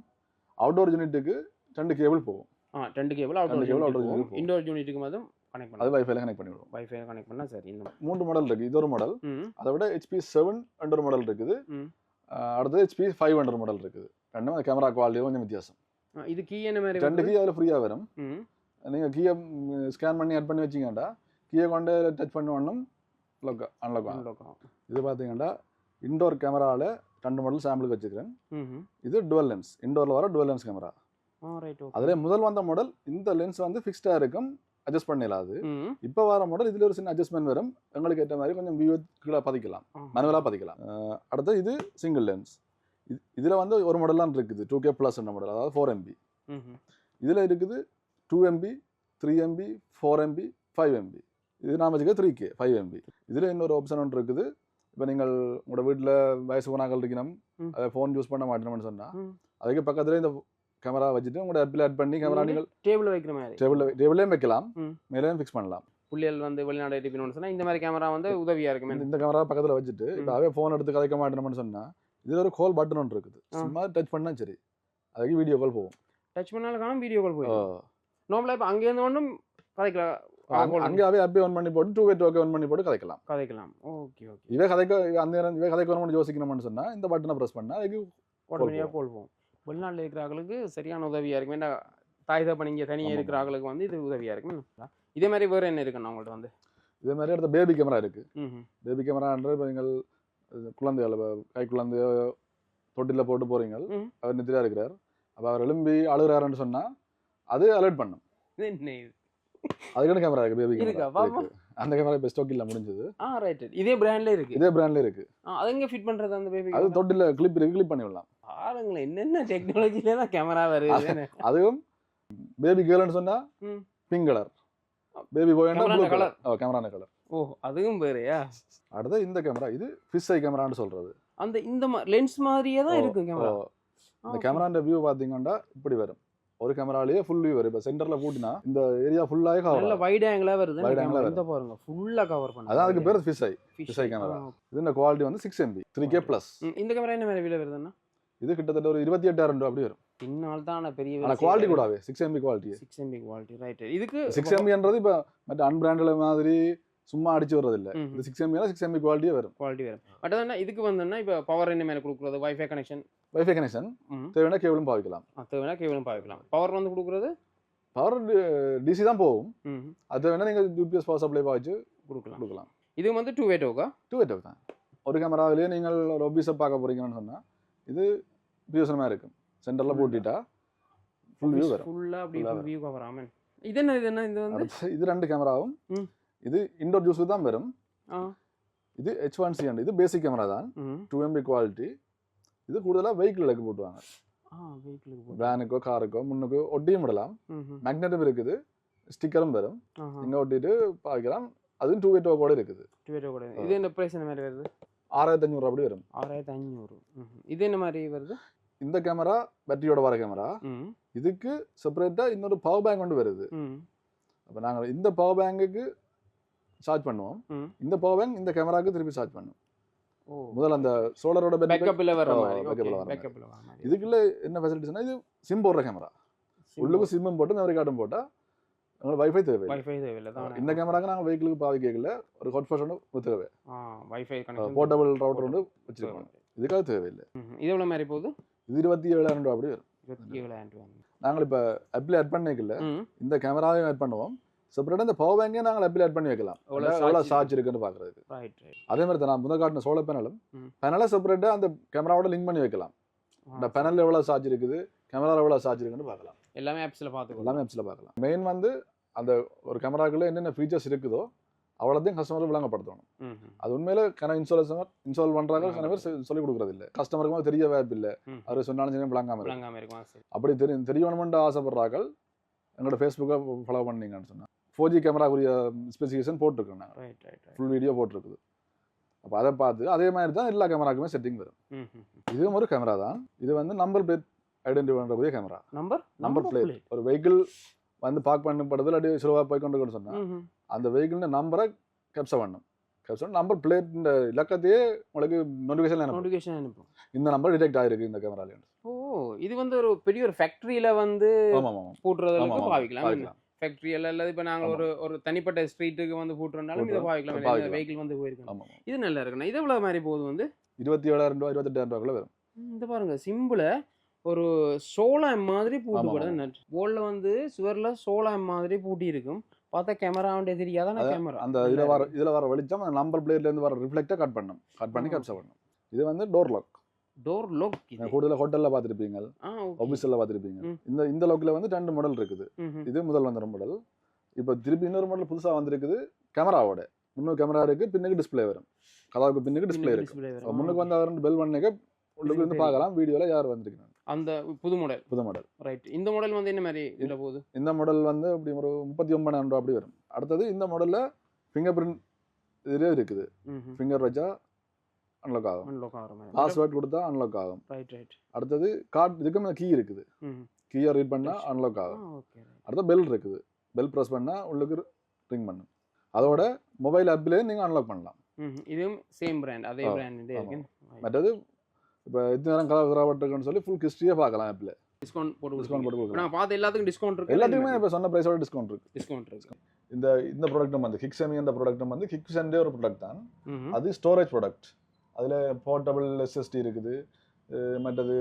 Speaker 2: அவுட்டோர் யூனிட்டுக்கு ரெண்டு கேபிள் போகும்.
Speaker 1: ஆ ரெண்டு கேபிள் அவுட்டோர்
Speaker 2: போகும்.
Speaker 1: இன்டோர் யூனிட்டுக்கு மட்டும் கனெக்ட்
Speaker 2: அது
Speaker 1: பண்ணலாம்.
Speaker 2: வைஃபைல கனெக்ட் பண்ணிவிடுவோம்.
Speaker 1: வைஃபை கனெக்ட் பண்ணா சரி இந்த
Speaker 2: மூன்று மாடல் இருக்குது இது ஒரு மாடல் அதை விட ஹெச்பி செவன் ஒரு மாடல் இருக்குது. அடுத்தது ஹெச்பி ஃபைவ் ஹண்ட்ரட் மாடல் இருக்குது. ரெண்டும் அந்த கேமரா குவாலிட்டி கொஞ்சம் வித்தியாசம்.
Speaker 1: இது கீ என்ன மாதிரி
Speaker 2: ரெண்டு? கீ அதில் ஃப்ரீயாக வரும். நீங்கள் கீயை ஸ்கேன் பண்ணி ஆட் பண்ணி வச்சிங்கடா கீயை கொண்டு டச் பண்ண லொக் அன்லாக் ஆகும். இது பார்த்தீங்கன்னா இண்டோர் கேமராவில் ரெண்டு மாடல் சாம்பிளுக்கு வச்சுக்கிறேன். இது டுவல் லென்ஸ் இண்டோரில் வர டுவல் லென்ஸ் கேமரா அதிலே முதல் வந்த மாடல் இந்த லென்ஸ் வந்து ஃபிக்ஸ்டாக இருக்கும். அட்ஜஸ்ட் பண்ணிடலாது
Speaker 1: ம்.
Speaker 2: இப்போ வர மாடல் இதில் ஒரு சின்ன அட்ஜஸ்ட்மெண்ட் வரும். எங்களுக்கு ஏற்ற மாதிரி கொஞ்சம் வியூ கீழே பதிக்கலாம். மேனுவலாக பதிக்கலாம். அடுத்து இது சிங்கிள் லென்ஸ் இதில் வந்து ஒரு மாடல் தான் இருக்குது. டூ கே ப்ளஸ் மாடல் அதாவது ஃபோர் எம்பி. இதில் இருக்குது two MP three MP four MP five MP இது நான் வச்சுக்க த்ரீ கே ஃபைவ் எம்பி இதில் இன்னொரு ஆப்ஷன் ஒன்று இருக்குது. இப்போ நீங்கள் உங்களோட வீட்டில் வயசு போனாக்கள் இருக்கணும். அதை ஃபோன் யூஸ் பண்ண மாட்டோம்னு சொன்னால். அதுக்கு பக்கத்தில் இந்த கேமரா வச்சுட்டு உங்களோட ஆப்பில் ஆட் பண்ணி கேமரா நீங்கள்
Speaker 1: டேபிள் வைக்கிற மாதிரி.
Speaker 2: டேபிளில் டேபிளையும் வைக்கலாம். மேலேயும் ஃபிக்ஸ் பண்ணலாம்.
Speaker 1: புள்ளியல் வந்து வெளிநாடு எடுக்கணும்னு சொன்னா இந்த மாதிரி கேமரா வந்து உதவியா இருக்குமே.
Speaker 2: இந்த- கேமரா பக்கத்தில் வச்சுட்டு இப்போ அவே ஃபோன் எடுத்து கதைக்க மாட்டோம்னு சொன்னால் இதில் ஒரு கால் பட்டன் ஒன்று இருக்குது. சும்மா டச் பண்ணா சரி. அதுக்கு வீடியோ கால் போகும்
Speaker 1: டச் பண்ணாலும் காணும் வீடியோ கால்
Speaker 2: ஓ.
Speaker 1: போயிடும் நார்மலா இப்போ அங்கேருந்து ஒன்றும் கதைக்கலாம்.
Speaker 2: அங்க- ஆப்பே ஒன் பண்ணி போட்டு டூ வே டோக்கே ஒன் பண்ணி போட்டு கதைக்கலாம்.
Speaker 1: கதைக்கலாம். ஓகே ஓகே
Speaker 2: இவே கதைக்க அந்த நேரம் இவே கதைக்க வரணும்னு யோசிக்கணும்னு சொன்னால் இந்த பட்டனை ப்ரெஸ் பண்ணால் அதுக்கு
Speaker 1: உடனடியாக கோல் போகும் வெளிநாட்டில் இருக்கிற ஆளுக்கு சரியான உதவியா இருக்கும். ஏன்னா தாய் தப்பன் இங்கே தனியாக
Speaker 2: ஆமா.
Speaker 1: இருக்கிற ஆளுக்கு வந்து இது உதவியா இருக்கும். இதே மாதிரி வேறு என்ன இருக்குண்ணா உங்கள்ட்ட வந்து?
Speaker 2: இதே மாதிரி அடுத்த பேபி கேமரா இருக்குது. பேபி கேமரான்ற இப்போ நீங்கள் குழந்தைகள் கை குழந்தையோ தொட்டிலில் போட்டு போகிறீங்க. அவர் நித்திரியா இருக்கிறார். அப்போ அவர் எழும்பி அழுகிறாருன்னு சொன்னால் அது அலர்ட் பண்ணும். அதுக்கான கேமரா இருக்குது பேபி
Speaker 1: இருக்கா?
Speaker 2: கேமரா. இருக்கு. அந்த கேமரா இப்போ ஸ்டாக் இல்லை முடிஞ்சது.
Speaker 1: ஆ ரைட் இதே பிராண்ட்ல இருக்கு.
Speaker 2: இதே பிராண்ட்ல இருக்கு.
Speaker 1: அது எங்கே ஃபிட் பண்றது அந்த பேபி
Speaker 2: அது தொட்டில கிளிப் இருக்கு கிளிப் பண்ணிவிடலாம்
Speaker 1: பாருங்களேன் என்னென்ன டெக்னாலஜில தான் கேமரா வருது
Speaker 2: அதுவும் பேபி கேர்ள்னு சொன்னா. Pink colour baby
Speaker 1: Camera
Speaker 2: blue. Colour ஓ கேமரா கலர்
Speaker 1: ஓ அதுவும் வேறையா?
Speaker 2: அடுத்து இந்த கேமரா இது ஃபிஷ் ஐ கேமரான்னு சொல்றது.
Speaker 1: அந்த இந்த லென்ஸ் மாதிரியே தான்
Speaker 2: ஓ,
Speaker 1: இருக்கு கேமரா
Speaker 2: இந்த கேமரான்ற வியூ பாத்தீங்கன்னா இப்படி வரும். ஒரு கேமராலயே ஃபுல் வியூ வரும். இப்போ சென்டர்ல பூட்டினா இந்த ஏரியா ஃபுல்லாகவே
Speaker 1: நல்ல
Speaker 2: கவர்
Speaker 1: வைட் ஆங்கிளா வருது
Speaker 2: angle-ஆ
Speaker 1: camera. இந்த பாருங்க ஃபுல்லா கவர் பண்ண
Speaker 2: அதான் அதுக்கு பேர் fish eye Fish eye camera. இது இந்த குவாலிட்டி வந்து six MP three K plus
Speaker 1: இந்த கேமரா என்ன விலை வருதுன்னா?
Speaker 2: இது கிட்டத்தட்ட ஒரு இருபத்தி எட்டாயிரம் ரூபா அப்படி வரும்.
Speaker 1: பின்னால் தான் பெரிய
Speaker 2: ஆனா quality கூடாவே six MP quality
Speaker 1: six MP quality right இதுக்கு
Speaker 2: சிக்ஸ் எம்பின்றது இப்போ மற்ற அன்பிராண்டில் மாதிரி சும்மா அடிச்சு வர்றது இல்ல
Speaker 1: ம்.
Speaker 2: இது சிக்ஸ் எம்பினா சிக்ஸ் எம்பி குவாலிட்டியே வரும்.
Speaker 1: குவாலிட்டி வரும். பட் என்ன இதுக்கு வந்தோம்னா இப்போ பவர் என்ன மேலே கொடுக்குறது? வைஃபை கனெக்ஷன்
Speaker 2: வைஃபை கனெக்ஷன் தேவையான கேபிளும் பாவிக்கலாம்.
Speaker 1: தேவைன்னா கேபிளும் பார்க்கலாம் பவர் வந்து கொடுக்குறது?
Speaker 2: பவர் டிசி தான் போகும். அது வேணா நீங்கள் யூபிஎஸ் பவர் சப்ளை பாவிச்சு
Speaker 1: கொடுக்கலாம்.
Speaker 2: கொடுக்கலாம்.
Speaker 1: இது வந்து டூ வே டோக்கா
Speaker 2: டூ எட் தான். ஒரு கேமராவிலேயே நீங்கள் ஒரு ஆஃபீஸை பார்க்க போறீங்கன்னு சொன்னா இது பியூசனமாக இருக்கும் சென்டரில். பூட்டிட்டா ஃபுல் வியூ வரும்.
Speaker 1: ஃபுல்லாக அப்படி வியூ கவர் ஆமாம். இது என்ன இது என்ன இது வந்து?
Speaker 2: இது ரெண்டு கேமராவும். இது இண்டோர் ஜூஸ் தான் வரும். இது ஹெச் ஒன் சி இது பேசிக் கேமரா தான். டூ எம்பி குவாலிட்டி இது கூடுதலாக வெஹிக்கிளுக்கு போட்டுவாங்க. வேனுக்கோ காருக்கோ முன்னுக்கோ ஒட்டியும் விடலாம். மேக்னெட்டும் இருக்குது. ஸ்டிக்கரும் வரும். இங்கே ஒட்டிட்டு பார்க்கலாம் அதுவும் டூ எயிட் கூட இருக்குது.
Speaker 1: டூ வே டோ கூட. இது என்ன ப்ரைஸ் என்ன மாதிரி வருது?
Speaker 2: ஆறாயிரத்தி அஞ்சூறு அப்படி வரும்.
Speaker 1: ஆறாயிரத்தி அஞ்சூறு இது என்ன மாதிரி வருது?
Speaker 2: இந்த கேமரா பேட்டரியோட வர கேமரா. இதுக்கு செப்பரேட்டாக இன்னொரு பவர் பேங்க் கொண்டு வருது. அப்போ நாங்கள் இந்த பவர் பேங்குக்கு சார்ஜ் பண்ணுவோம். இந்த பவர் பேங்க் இந்த கேமராவுக்கு திருப்பி சார்ஜ் பண்ணும்.
Speaker 1: ஓ.
Speaker 2: முதல்ல அந்த சோலரோட பேட்டரி
Speaker 1: பேக்கப்பில் வர
Speaker 2: இதுக்குள்ள என்ன ஃபெசிலிட்டிஸ்னா இது சிம் போடுற கேமரா. உள்ளுக்கு சிம்மும் போட்டு மெமரி கார்டும் போட்டால் உங்களுக்கு வைஃபை தேவை
Speaker 1: வைஃபை தேவையில்லை தான்?
Speaker 2: இந்த கேமராக்கு நாங்கள் வெஹிக்கிளுக்கு பாவி கேட்கல ஒரு ஹாட்ஸ்பாட் ஒன்று தேவை.
Speaker 1: வைஃபை
Speaker 2: போர்ட்டபிள் ரவுட்டர் ஒன்று வச்சிருக்கோம் இதுக்காக தேவையில்லை.
Speaker 1: இது எவ்வளோ மாதிரி போகுது?
Speaker 2: இது இருபத்தி ஏழாயிரம் ரூபா அப்படி வரும்.
Speaker 1: இருபத்தி ஏழாயிரம் ரூபா
Speaker 2: நாங்கள் இப்போ ஆப்பில் ஆட் பண்ணிக்கல. இந்த கேமராவையும் ஆட் பண்ணுவோம். செப்பரேட்டாக இந்த பவர் பேங்கே நாங்கள் ஆப்பில் ஆட் பண்ணி வைக்கலாம். எவ்வளோ சார்ஜ் இருக்குன்னு பார்க்குறதுக்கு. அதே மாதிரி தான் நான் முதல் காட்டின சோலர் பேனலும். பேனலை செப்பரேட்டாக அந்த கேமராவோட லிங்க் பண்ணி வைக்கலாம். இந்த பேனலில் எவ்வளோ சார்ஜ் இருக்குது கேமராவில் எவ்வளோ சார்ஜ் இருக்குன்னு பார்க்கலாம்.
Speaker 1: எல்லாமே ஆப்ஸில் பார்த்துக்கலாம்
Speaker 2: எல்லாமே ஆப்ஸில் பார்க்கலாம் மெயின் வந்து அந்த ஒரு கேமராக்குள்ளே என்னென்ன ஃபீச்சர்ஸ் இருக்குதோ அவ்வளோத்தையும் கஸ்டமருக்கு விளங்கப்படுத்தணும். அது உண்மையில கன இன்ஸ்டாலேஷன் இன்ஸ்டால் பண்றாங்க. சில பேர் சொல்லி- சொல்லிக் கொடுக்குறது இல்லை. கஸ்டமருக்கு தெரிய வாய்ப்பு இல்லை. அவர் சொன்னாலும் சரி விளங்காம இருக்கு
Speaker 1: விளங்காம இருக்கும்
Speaker 2: அப்படி தெரியும் தெரியணுமென்று ஆசைப்படுறார்கள். எங்களோட ஃபேஸ்புக்கை ஃபாலோ பண்ணீங்கன்னு சொன்னா. ஃபோர் ஜி கேமராக்குரிய ஸ்பெசிஃபிகேஷன் போட்டிருக்கோம் நாங்கள் ஃபுல் வீடியோ போட்டிருக்குது. அப்போ அதை பார்த்து அதே மாதிரி தான் எல்லா கேமராக்குமே செட்டிங் வரும். இதுவும் ஒரு கேமரா தான். இது வந்து நம்பர் ஐடென்டிஃபை பண்ணக்கூடிய கேமரா
Speaker 1: நம்பர்
Speaker 2: நம்பர் பிளேட் ஒரு வெஹிக்கிள் வந்து பார்க் பண்ணப்படுறது இல்லாட்டி ஸ்லோவாக போய் கொண்டு சொன்னா
Speaker 1: ம் ம்
Speaker 2: அந்த வெஹிக்கிள் நம்பரை கேப்சர் பண்ணும் கேப்சர் நம்பர் பிளேட் இலக்கத்தையே உங்களுக்கு நோட்டிஃபிகேஷன்
Speaker 1: நோட்டிஃபிகேஷன் அனுப்பும்.
Speaker 2: இந்த நம்பர் டிடெக்ட் ஆயிருக்கு இந்த கேமரால
Speaker 1: ஓ இது வந்து ஒரு பெரிய ஒரு ஃபேக்டரியில வந்து பூட்டுறதுக்கு பாவிக்கலாம்.
Speaker 2: பாவிக்கலாம்.
Speaker 1: ஃபேக்டரி எல்லாம் இல்ல இப்போ நாங்கள். ஒரு ஒரு தனிப்பட்ட ஸ்ட்ரீட்டுக்கு வந்து பூட்டுறனாலும் இதை. பாவிக்கலாம். வெஹிக்கிள் வந்து போயிருக்கணும்.
Speaker 2: ஆமாம்
Speaker 1: இது நல்லா இருக்குண்ணா. இது எவ்வளவு மாதிரி போகுது வந்து?
Speaker 2: இருபத்தி ஏழாயிரம் ரூபா இருபத்தெட்டாயிரம் ரூபாய்க்குள்ள வரும்.
Speaker 1: இந்த பாருங்க. சிம்பிள ஒரு சோளம் மாதிரி
Speaker 2: ஆமா,
Speaker 1: பூட்டுப்படுது போல்ல வந்து சுவர்ல சோளம் மாதிரி பூட்டி இருக்கும் பார்த்தா கேமரா வந்து தெரியாதான கேமரா
Speaker 2: அந்த இதில் வர இதில் வர வெளிச்சம் அந்த நம்பர் பிளேட்லேருந்து வர ரிஃப்ளெக்டை கட் பண்ணும். கட் பண்ணி. கேப்சர் பண்ணும். இது வந்து டோர் லாக்
Speaker 1: டோர் லாக் இது.
Speaker 2: கூடுதலாக ஹோட்டலில் பார்த்துருப்பீங்க.
Speaker 1: ஆ ஓகே.
Speaker 2: ஆஃபீஸில் பார்த்துருப்பீங்க.
Speaker 1: ம்.
Speaker 2: இந்த இந்த லோக்கில் வந்து ரெண்டு மாடல் இருக்குது. இது முதல் வந்த மாடல் இப்போ திருப்பி இன்னொரு மாடல் புதுசாக வந்திருக்குது. கேமராவோட முன்னுக்கு கேமரா இருக்குது பின்னுக்கு டிஸ்ப்ளே வரும். கதாவுக்கு பின்னுக்கு டிஸ்ப்ளே இருக்கு. முன்னுக்கு வந்து அவர் பெல் பண்ணிக்க உள்ளுக்கு இருந்து. பார்க்கலாம். வீடியோவில் யார் வந்திருக்கிறாங்க.
Speaker 1: அந்த புது மாடல்
Speaker 2: புது மாடல்
Speaker 1: ரைட் இந்த மாடல் வந்து என்ன மாதிரி இதுல போகுது?
Speaker 2: இந்த மாடல் வந்து அப்படி ஒரு முப்பத்தி ஒன்பதாயிரம் ரூபா அப்படி வரும். அடுத்தது இந்த மாடலில் ஃபிங்கர் பிரிண்ட் இதுலேயே இருக்குது. ஃபிங்கர் வச்சா அன்லாக் ஆகும்.
Speaker 1: அன்லாக் ஆகிற மாதிரி.
Speaker 2: பாஸ்வேர்ட் கொடுத்தா அன்லாக் ஆகும்.
Speaker 1: ரைட் ரைட்
Speaker 2: அடுத்தது கார்டு இதுக்கும் கீ இருக்குது. கீயை ரீட் பண்ணால். அன்லாக் ஆகும்.
Speaker 1: ஓகே
Speaker 2: அடுத்த பெல் இருக்குது. பெல் ப்ரெஸ் பண்ணால் உள்ளுக்கு ரிங் பண்ணும். அதோட மொபைல் ஆப்லேயே நீங்கள் அன்லாக் பண்ணலாம்.
Speaker 1: இதுவும் சேம் பிராண்ட் அதே பிராண்ட்
Speaker 2: மற்றது இப்போ இத்தனை நேரம் கலர் கராவட்டுக்குன்னு சொல்லி ஃபுல் ஹிஸ்ட்ரியே பார்க்கலாம் ஆப்பில்
Speaker 1: டிஸ்கவுண்ட் போட்டு
Speaker 2: டிஸ்கவுண்ட் போட்டு கொடுக்கலாம்
Speaker 1: நான் பார்த்த எல்லாத்துக்கும் டிஸ்கவுண்ட் இருக்கு.
Speaker 2: எல்லாத்துக்குமே இப்போ சொன்ன ப்ரைஸோட டிஸ்கவுண்ட் இருக்கு.
Speaker 1: டிஸ்கவுண்ட் இருக்கு.
Speaker 2: இந்த இந்த ப்ராடக்ட்டும் வந்து ஹிக்ஸமி என்ற ப்ராடக்ட்டும் வந்து ஹிக்ஸண்டே ஒரு ப்ராடக்ட் தான். அது ஸ்டோரேஜ் ப்ராடக்ட் அதில் போர்ட்டபிள் எஸ்எஸ்டி இருக்குது. மற்றது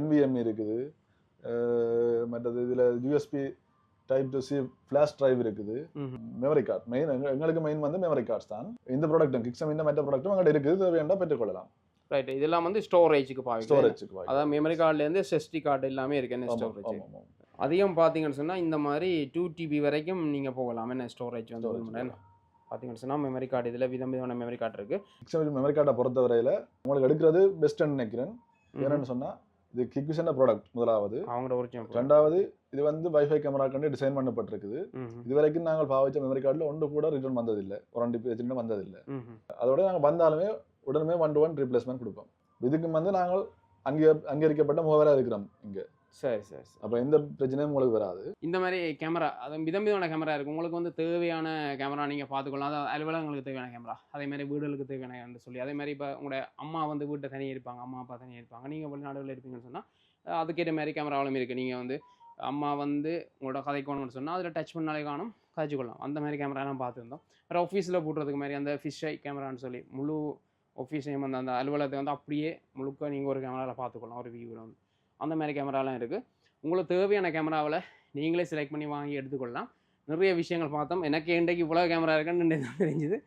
Speaker 2: என்விஎம்இ இருக்குது. அஹ் மற்றது இதில் USB type to C flash drive இருக்குது. மெமரி கார்டு மெயின் எங்களுக்கு மெயின் வந்து மெமரி கார்ட்ஸ் தான். இந்த ப்ராடக்ட்டும் கிக்ஸம் இந்த மற்ற ப்ராடக்ட்டும் எங்கள்கிட்ட இருக்குது. தேவையாண்டா பெற்றுக்கொள்ளலாம்.
Speaker 1: ரைட் இதெல்லாம் வந்து ஸ்டோரேஜுக்கு பாவிக்கலாம்
Speaker 2: ஸ்டோரேஜுக்கு
Speaker 1: அதான் மெமரி கார்டுலேருந்து எஸ்எஸ்டி கார்டு எல்லாமே இருக்கு என்ன ஸ்டோரேஜ் அதிகம் பார்த்தீங்கன்னு சொன்னால் இந்த மாதிரி டூ டிபி வரைக்கும் நீங்கள் போகலாம். என்ன ஸ்டோரேஜ் வந்து. பார்த்தீங்கன்னு சொன்னால் மெமரி கார்டு இதில் விதம் விதமான மெமரி கார்டு இருக்குது
Speaker 2: மெமரி கார்டை பொறுத்தவரையில் உங்களுக்கு எடுக்கிறது பெஸ்ட்டுன்னு நினைக்கிறேன். ஏன்னு சொன்னால் இது கிக்ஸன ப்ராடக்ட் முதலாவது.
Speaker 1: அவங்களோட ஒரிஜினல்
Speaker 2: ரெண்டாவது இது வந்து வைஃபை கேமராக்காண்டி டிசைன் பண்ணப்பட்டிருக்குது. இது வரைக்கும் நாங்கள் பாவிச்ச மெமரி கார்டில் ஒன்று கூட ரிட்டர்ன் வந்ததில்லை. வாரண்டி பிரச்சனை வந்ததில்லை.
Speaker 1: ம்
Speaker 2: அதோட நாங்கள் வந்தாலுமே உடனே ஒன் டு ஒன் ரீப்ளேஸ்மெண்ட் கொடுப்போம். இதுக்கு வந்து நாங்கள் அங்கே அங்கீகரிக்கப்பட்ட மூவராக இருக்கிறோம் இங்கே.
Speaker 1: சரி சரி
Speaker 2: அப்போ எந்த பிரச்சனையும் உங்களுக்கு வராது.
Speaker 1: இந்த மாதிரி கேமரா அது விதம் விதமான கேமரா இருக்குது உங்களுக்கு வந்து தேவையான கேமரா நீங்கள் பார்த்துக்கலாம் அதாவது அலுவலகங்களுக்கு தேவையான கேமரா அதே மாதிரி வீடுகளுக்கு தேவையான சொல்லி. அதே மாதிரி இப்போ உங்களோட அம்மா வந்து வீட்டை தனியாக இருப்பாங்க அம்மா அப்பா தனியாக இருப்பாங்க நீங்கள் வெளிநாடுகளில் இருப்பீங்கன்னு சொன்னால் அதுக்கேற்ற மாதிரி கேமராவும் இருக்குது நீங்கள் வந்து அம்மா வந்து உங்களோட கதைக்கணும்னு சொன்னால் அதில் டச் பண்ணாலே காணும் காய்ச்சிக்கொள்ளலாம் அந்த மாதிரி கேமராலாம் பார்த்துருந்தோம். வேறு ஆஃபீஸில் போட்டுறதுக்கு மாதிரி அந்த ஃபிஷ் ஐ கேமரான்னு சொல்லி முழு ஆஃபீஸையும் வந்து அந்த அலுவலகத்தை வந்து அப்படியே முழுக்க நீங்கள் ஒரு கேமராவில் பார்த்துக்கலாம். ஒரு வியூவில் வந்து. அந்த மாதிரி கேமராலாம் இருக்குது உங்களுக்கு தேவையான கேமராவில் நீங்களே செலக்ட் பண்ணி வாங்கி எடுத்துக்கொள்ளலாம். நிறைய விஷயங்கள் பார்த்தோம். எனக்கு இன்றைக்கு இவ்வளோ கேமரா இருக்குன்னு தெரிஞ்சுது.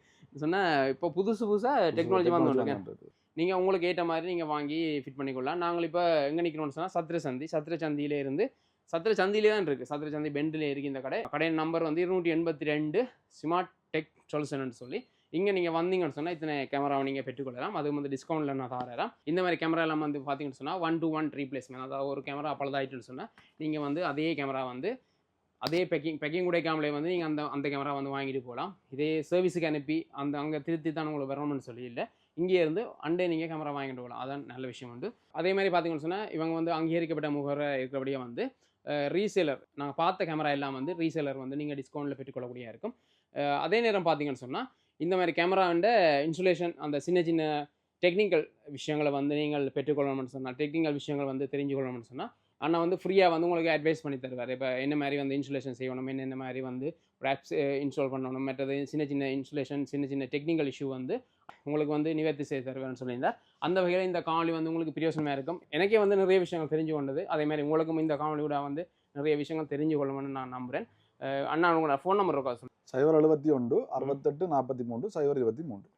Speaker 1: சொன்னால் இப்போ புதுசு புதுசாக டெக்னாலஜி
Speaker 2: வந்துருக்கு.
Speaker 1: நீங்கள் உங்களுக்கு ஏற்ற மாதிரி நீங்கள் வாங்கி ஃபிட் பண்ணிக்கொள்ளலாம். நாங்கள் இப்போ எங்கே நிற்கிறோம்னு சொன்னால் சத்திர சந்தி. சத்திர சந்தியிலே இருந்து சத்திர சந்தியிலே தான் இருக்குது சத்திர சந்தி பெண்டில் இருக்குது இந்த கடை. கடையின் நம்பர் வந்து இருநூற்றி எண்பத்தி ரெண்டு ஸ்மார்ட் டெக் சொல்யூஷன் சொல்லி இங்கே நீங்கள் வந்தீங்கன்னு சொன்னால் இத்தனை கேமராவை நீங்கள் பெற்றுக்கொள்ளலாம். அது வந்து டிஸ்கவுண்ட்டில் நான் தரேன் இந்த மாதிரி கேமரா எல்லாம் வந்து பார்த்தீங்கன்னு சொன்னால் ஒன் டு ஒன் ரீப்ளேஸ்மெண்ட் அதாவது ஒரு கேமரா பழுதாயிட்டுன்னு சொன்னால் நீங்கள் வந்து அதே கேமரா வந்து அதே பேக்கிங் பேக்கிங் உடைக்காமலே வந்து நீங்கள் அந்த அந்த கேமரா வந்து வாங்கிட்டு போகலாம். இதே சர்வீஸுக்கு அனுப்பி அந்த அங்கே திருத்தி தான் உங்களுக்கு வரணும்னு சொல்லி இல்லை இங்கே இருந்து அண்டே நீங்கள் கேமரா வாங்கிட்டு போகலாம். அதான் நல்ல விஷயம் உண்டு. அதே மாதிரி பார்த்தீங்கன்னு சொன்னால் இவங்க வந்து அங்கீகரிக்கப்பட்ட முகர இருக்கிறபடியே வந்து ரீசேலர் நாங்கள் பார்த்த கேமரா எல்லாம் வந்து ரீசேலர் வந்து நீங்கள் டிஸ்கவுண்ட்டில் பெற்றுக்கொள்ளக்கூடிய இருக்கும். அதே நேரம் பார்த்தீங்கன்னு சொன்னால் இந்த மாதிரி கேமராண்ட இன்சுலேஷன் அந்த சின்ன சின்ன டெக்னிக்கல் விஷயங்களை வந்து நீங்கள் பெற்றுக்கொள்ளணும்னு சொன்னால் டெக்னிக்கல் விஷயங்கள் வந்து தெரிஞ்சுக்கொள்ளணும்னு சொன்னால் அண்ணா வந்து ஃப்ரீயாக வந்து உங்களுக்கு அட்வைஸ் பண்ணி தருவார். இப்போ என்ன மாதிரி வந்து இன்சுலேஷன் செய்யணும் என்னென்ன மாதிரி வந்து ஒரு ஆப்ஸ் இன்ஸ்டால் பண்ணணும் மற்றது சின்ன சின்ன இன்சுலேஷன் சின்ன சின்ன டெக்னிக்கல் இஷ்யூ வந்து உங்களுக்கு வந்து நிவர்த்தி செய்து தருவேன்னு சொல்லியிருந்தார். அந்த வகையில் இந்த காணொலி வந்து உங்களுக்கு பிரயோசனமாக இருக்கும். எனக்கே வந்து நிறைய விஷயங்கள் தெரிஞ்சு கொண்டது அதே மாதிரி உங்களுக்கும் இந்த காணொலியோட வந்து நிறைய விஷயங்கள் தெரிஞ்சு கொள்ளணும்னு நான் நம்புகிறேன் அண்ணா உங்களோட ஃபோன் நம்பர் இருக்கா? சொல்லுங்கள்
Speaker 2: சைபர் எழுபத்தி ஒன்று அறுபத்தெட்டு நாற்பத்தி மூன்று சைபர் இருபத்தி மூன்று.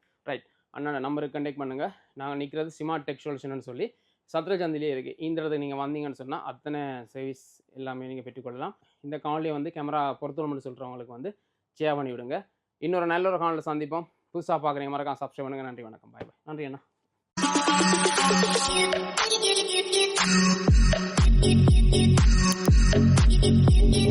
Speaker 1: அண்ணா நம்பருக்கு கண்டெக்ட் பண்ணுங்கள் நாங்கள் நிற்கிறது ஸ்மார்ட் டெக் சொல்யூஷன் சொல்லி சத்ரஜந்திலே இருக்குது இந்த இடத்துக்கு நீங்கள் வந்தீங்கன்னு சொன்னால் அத்தனை சர்வீஸ் எல்லாமே நீங்கள் பெற்றுக்கொள்ளலாம். இந்த காணொலியை வந்து கேமரா பொருத்தணும்னு சொல்கிறவங்களுக்கு வந்து ஷேர் பண்ணி விடுங்க. இன்னொரு நல்ல ஒரு காணொலியில் சந்திப்போம். புதுசாக பார்க்குறீங்க மறக்காம சப்ஸ்கிரைப் பண்ணுங்க. நன்றி வணக்கம். பாய் பாய் நன்றி அண்ணா.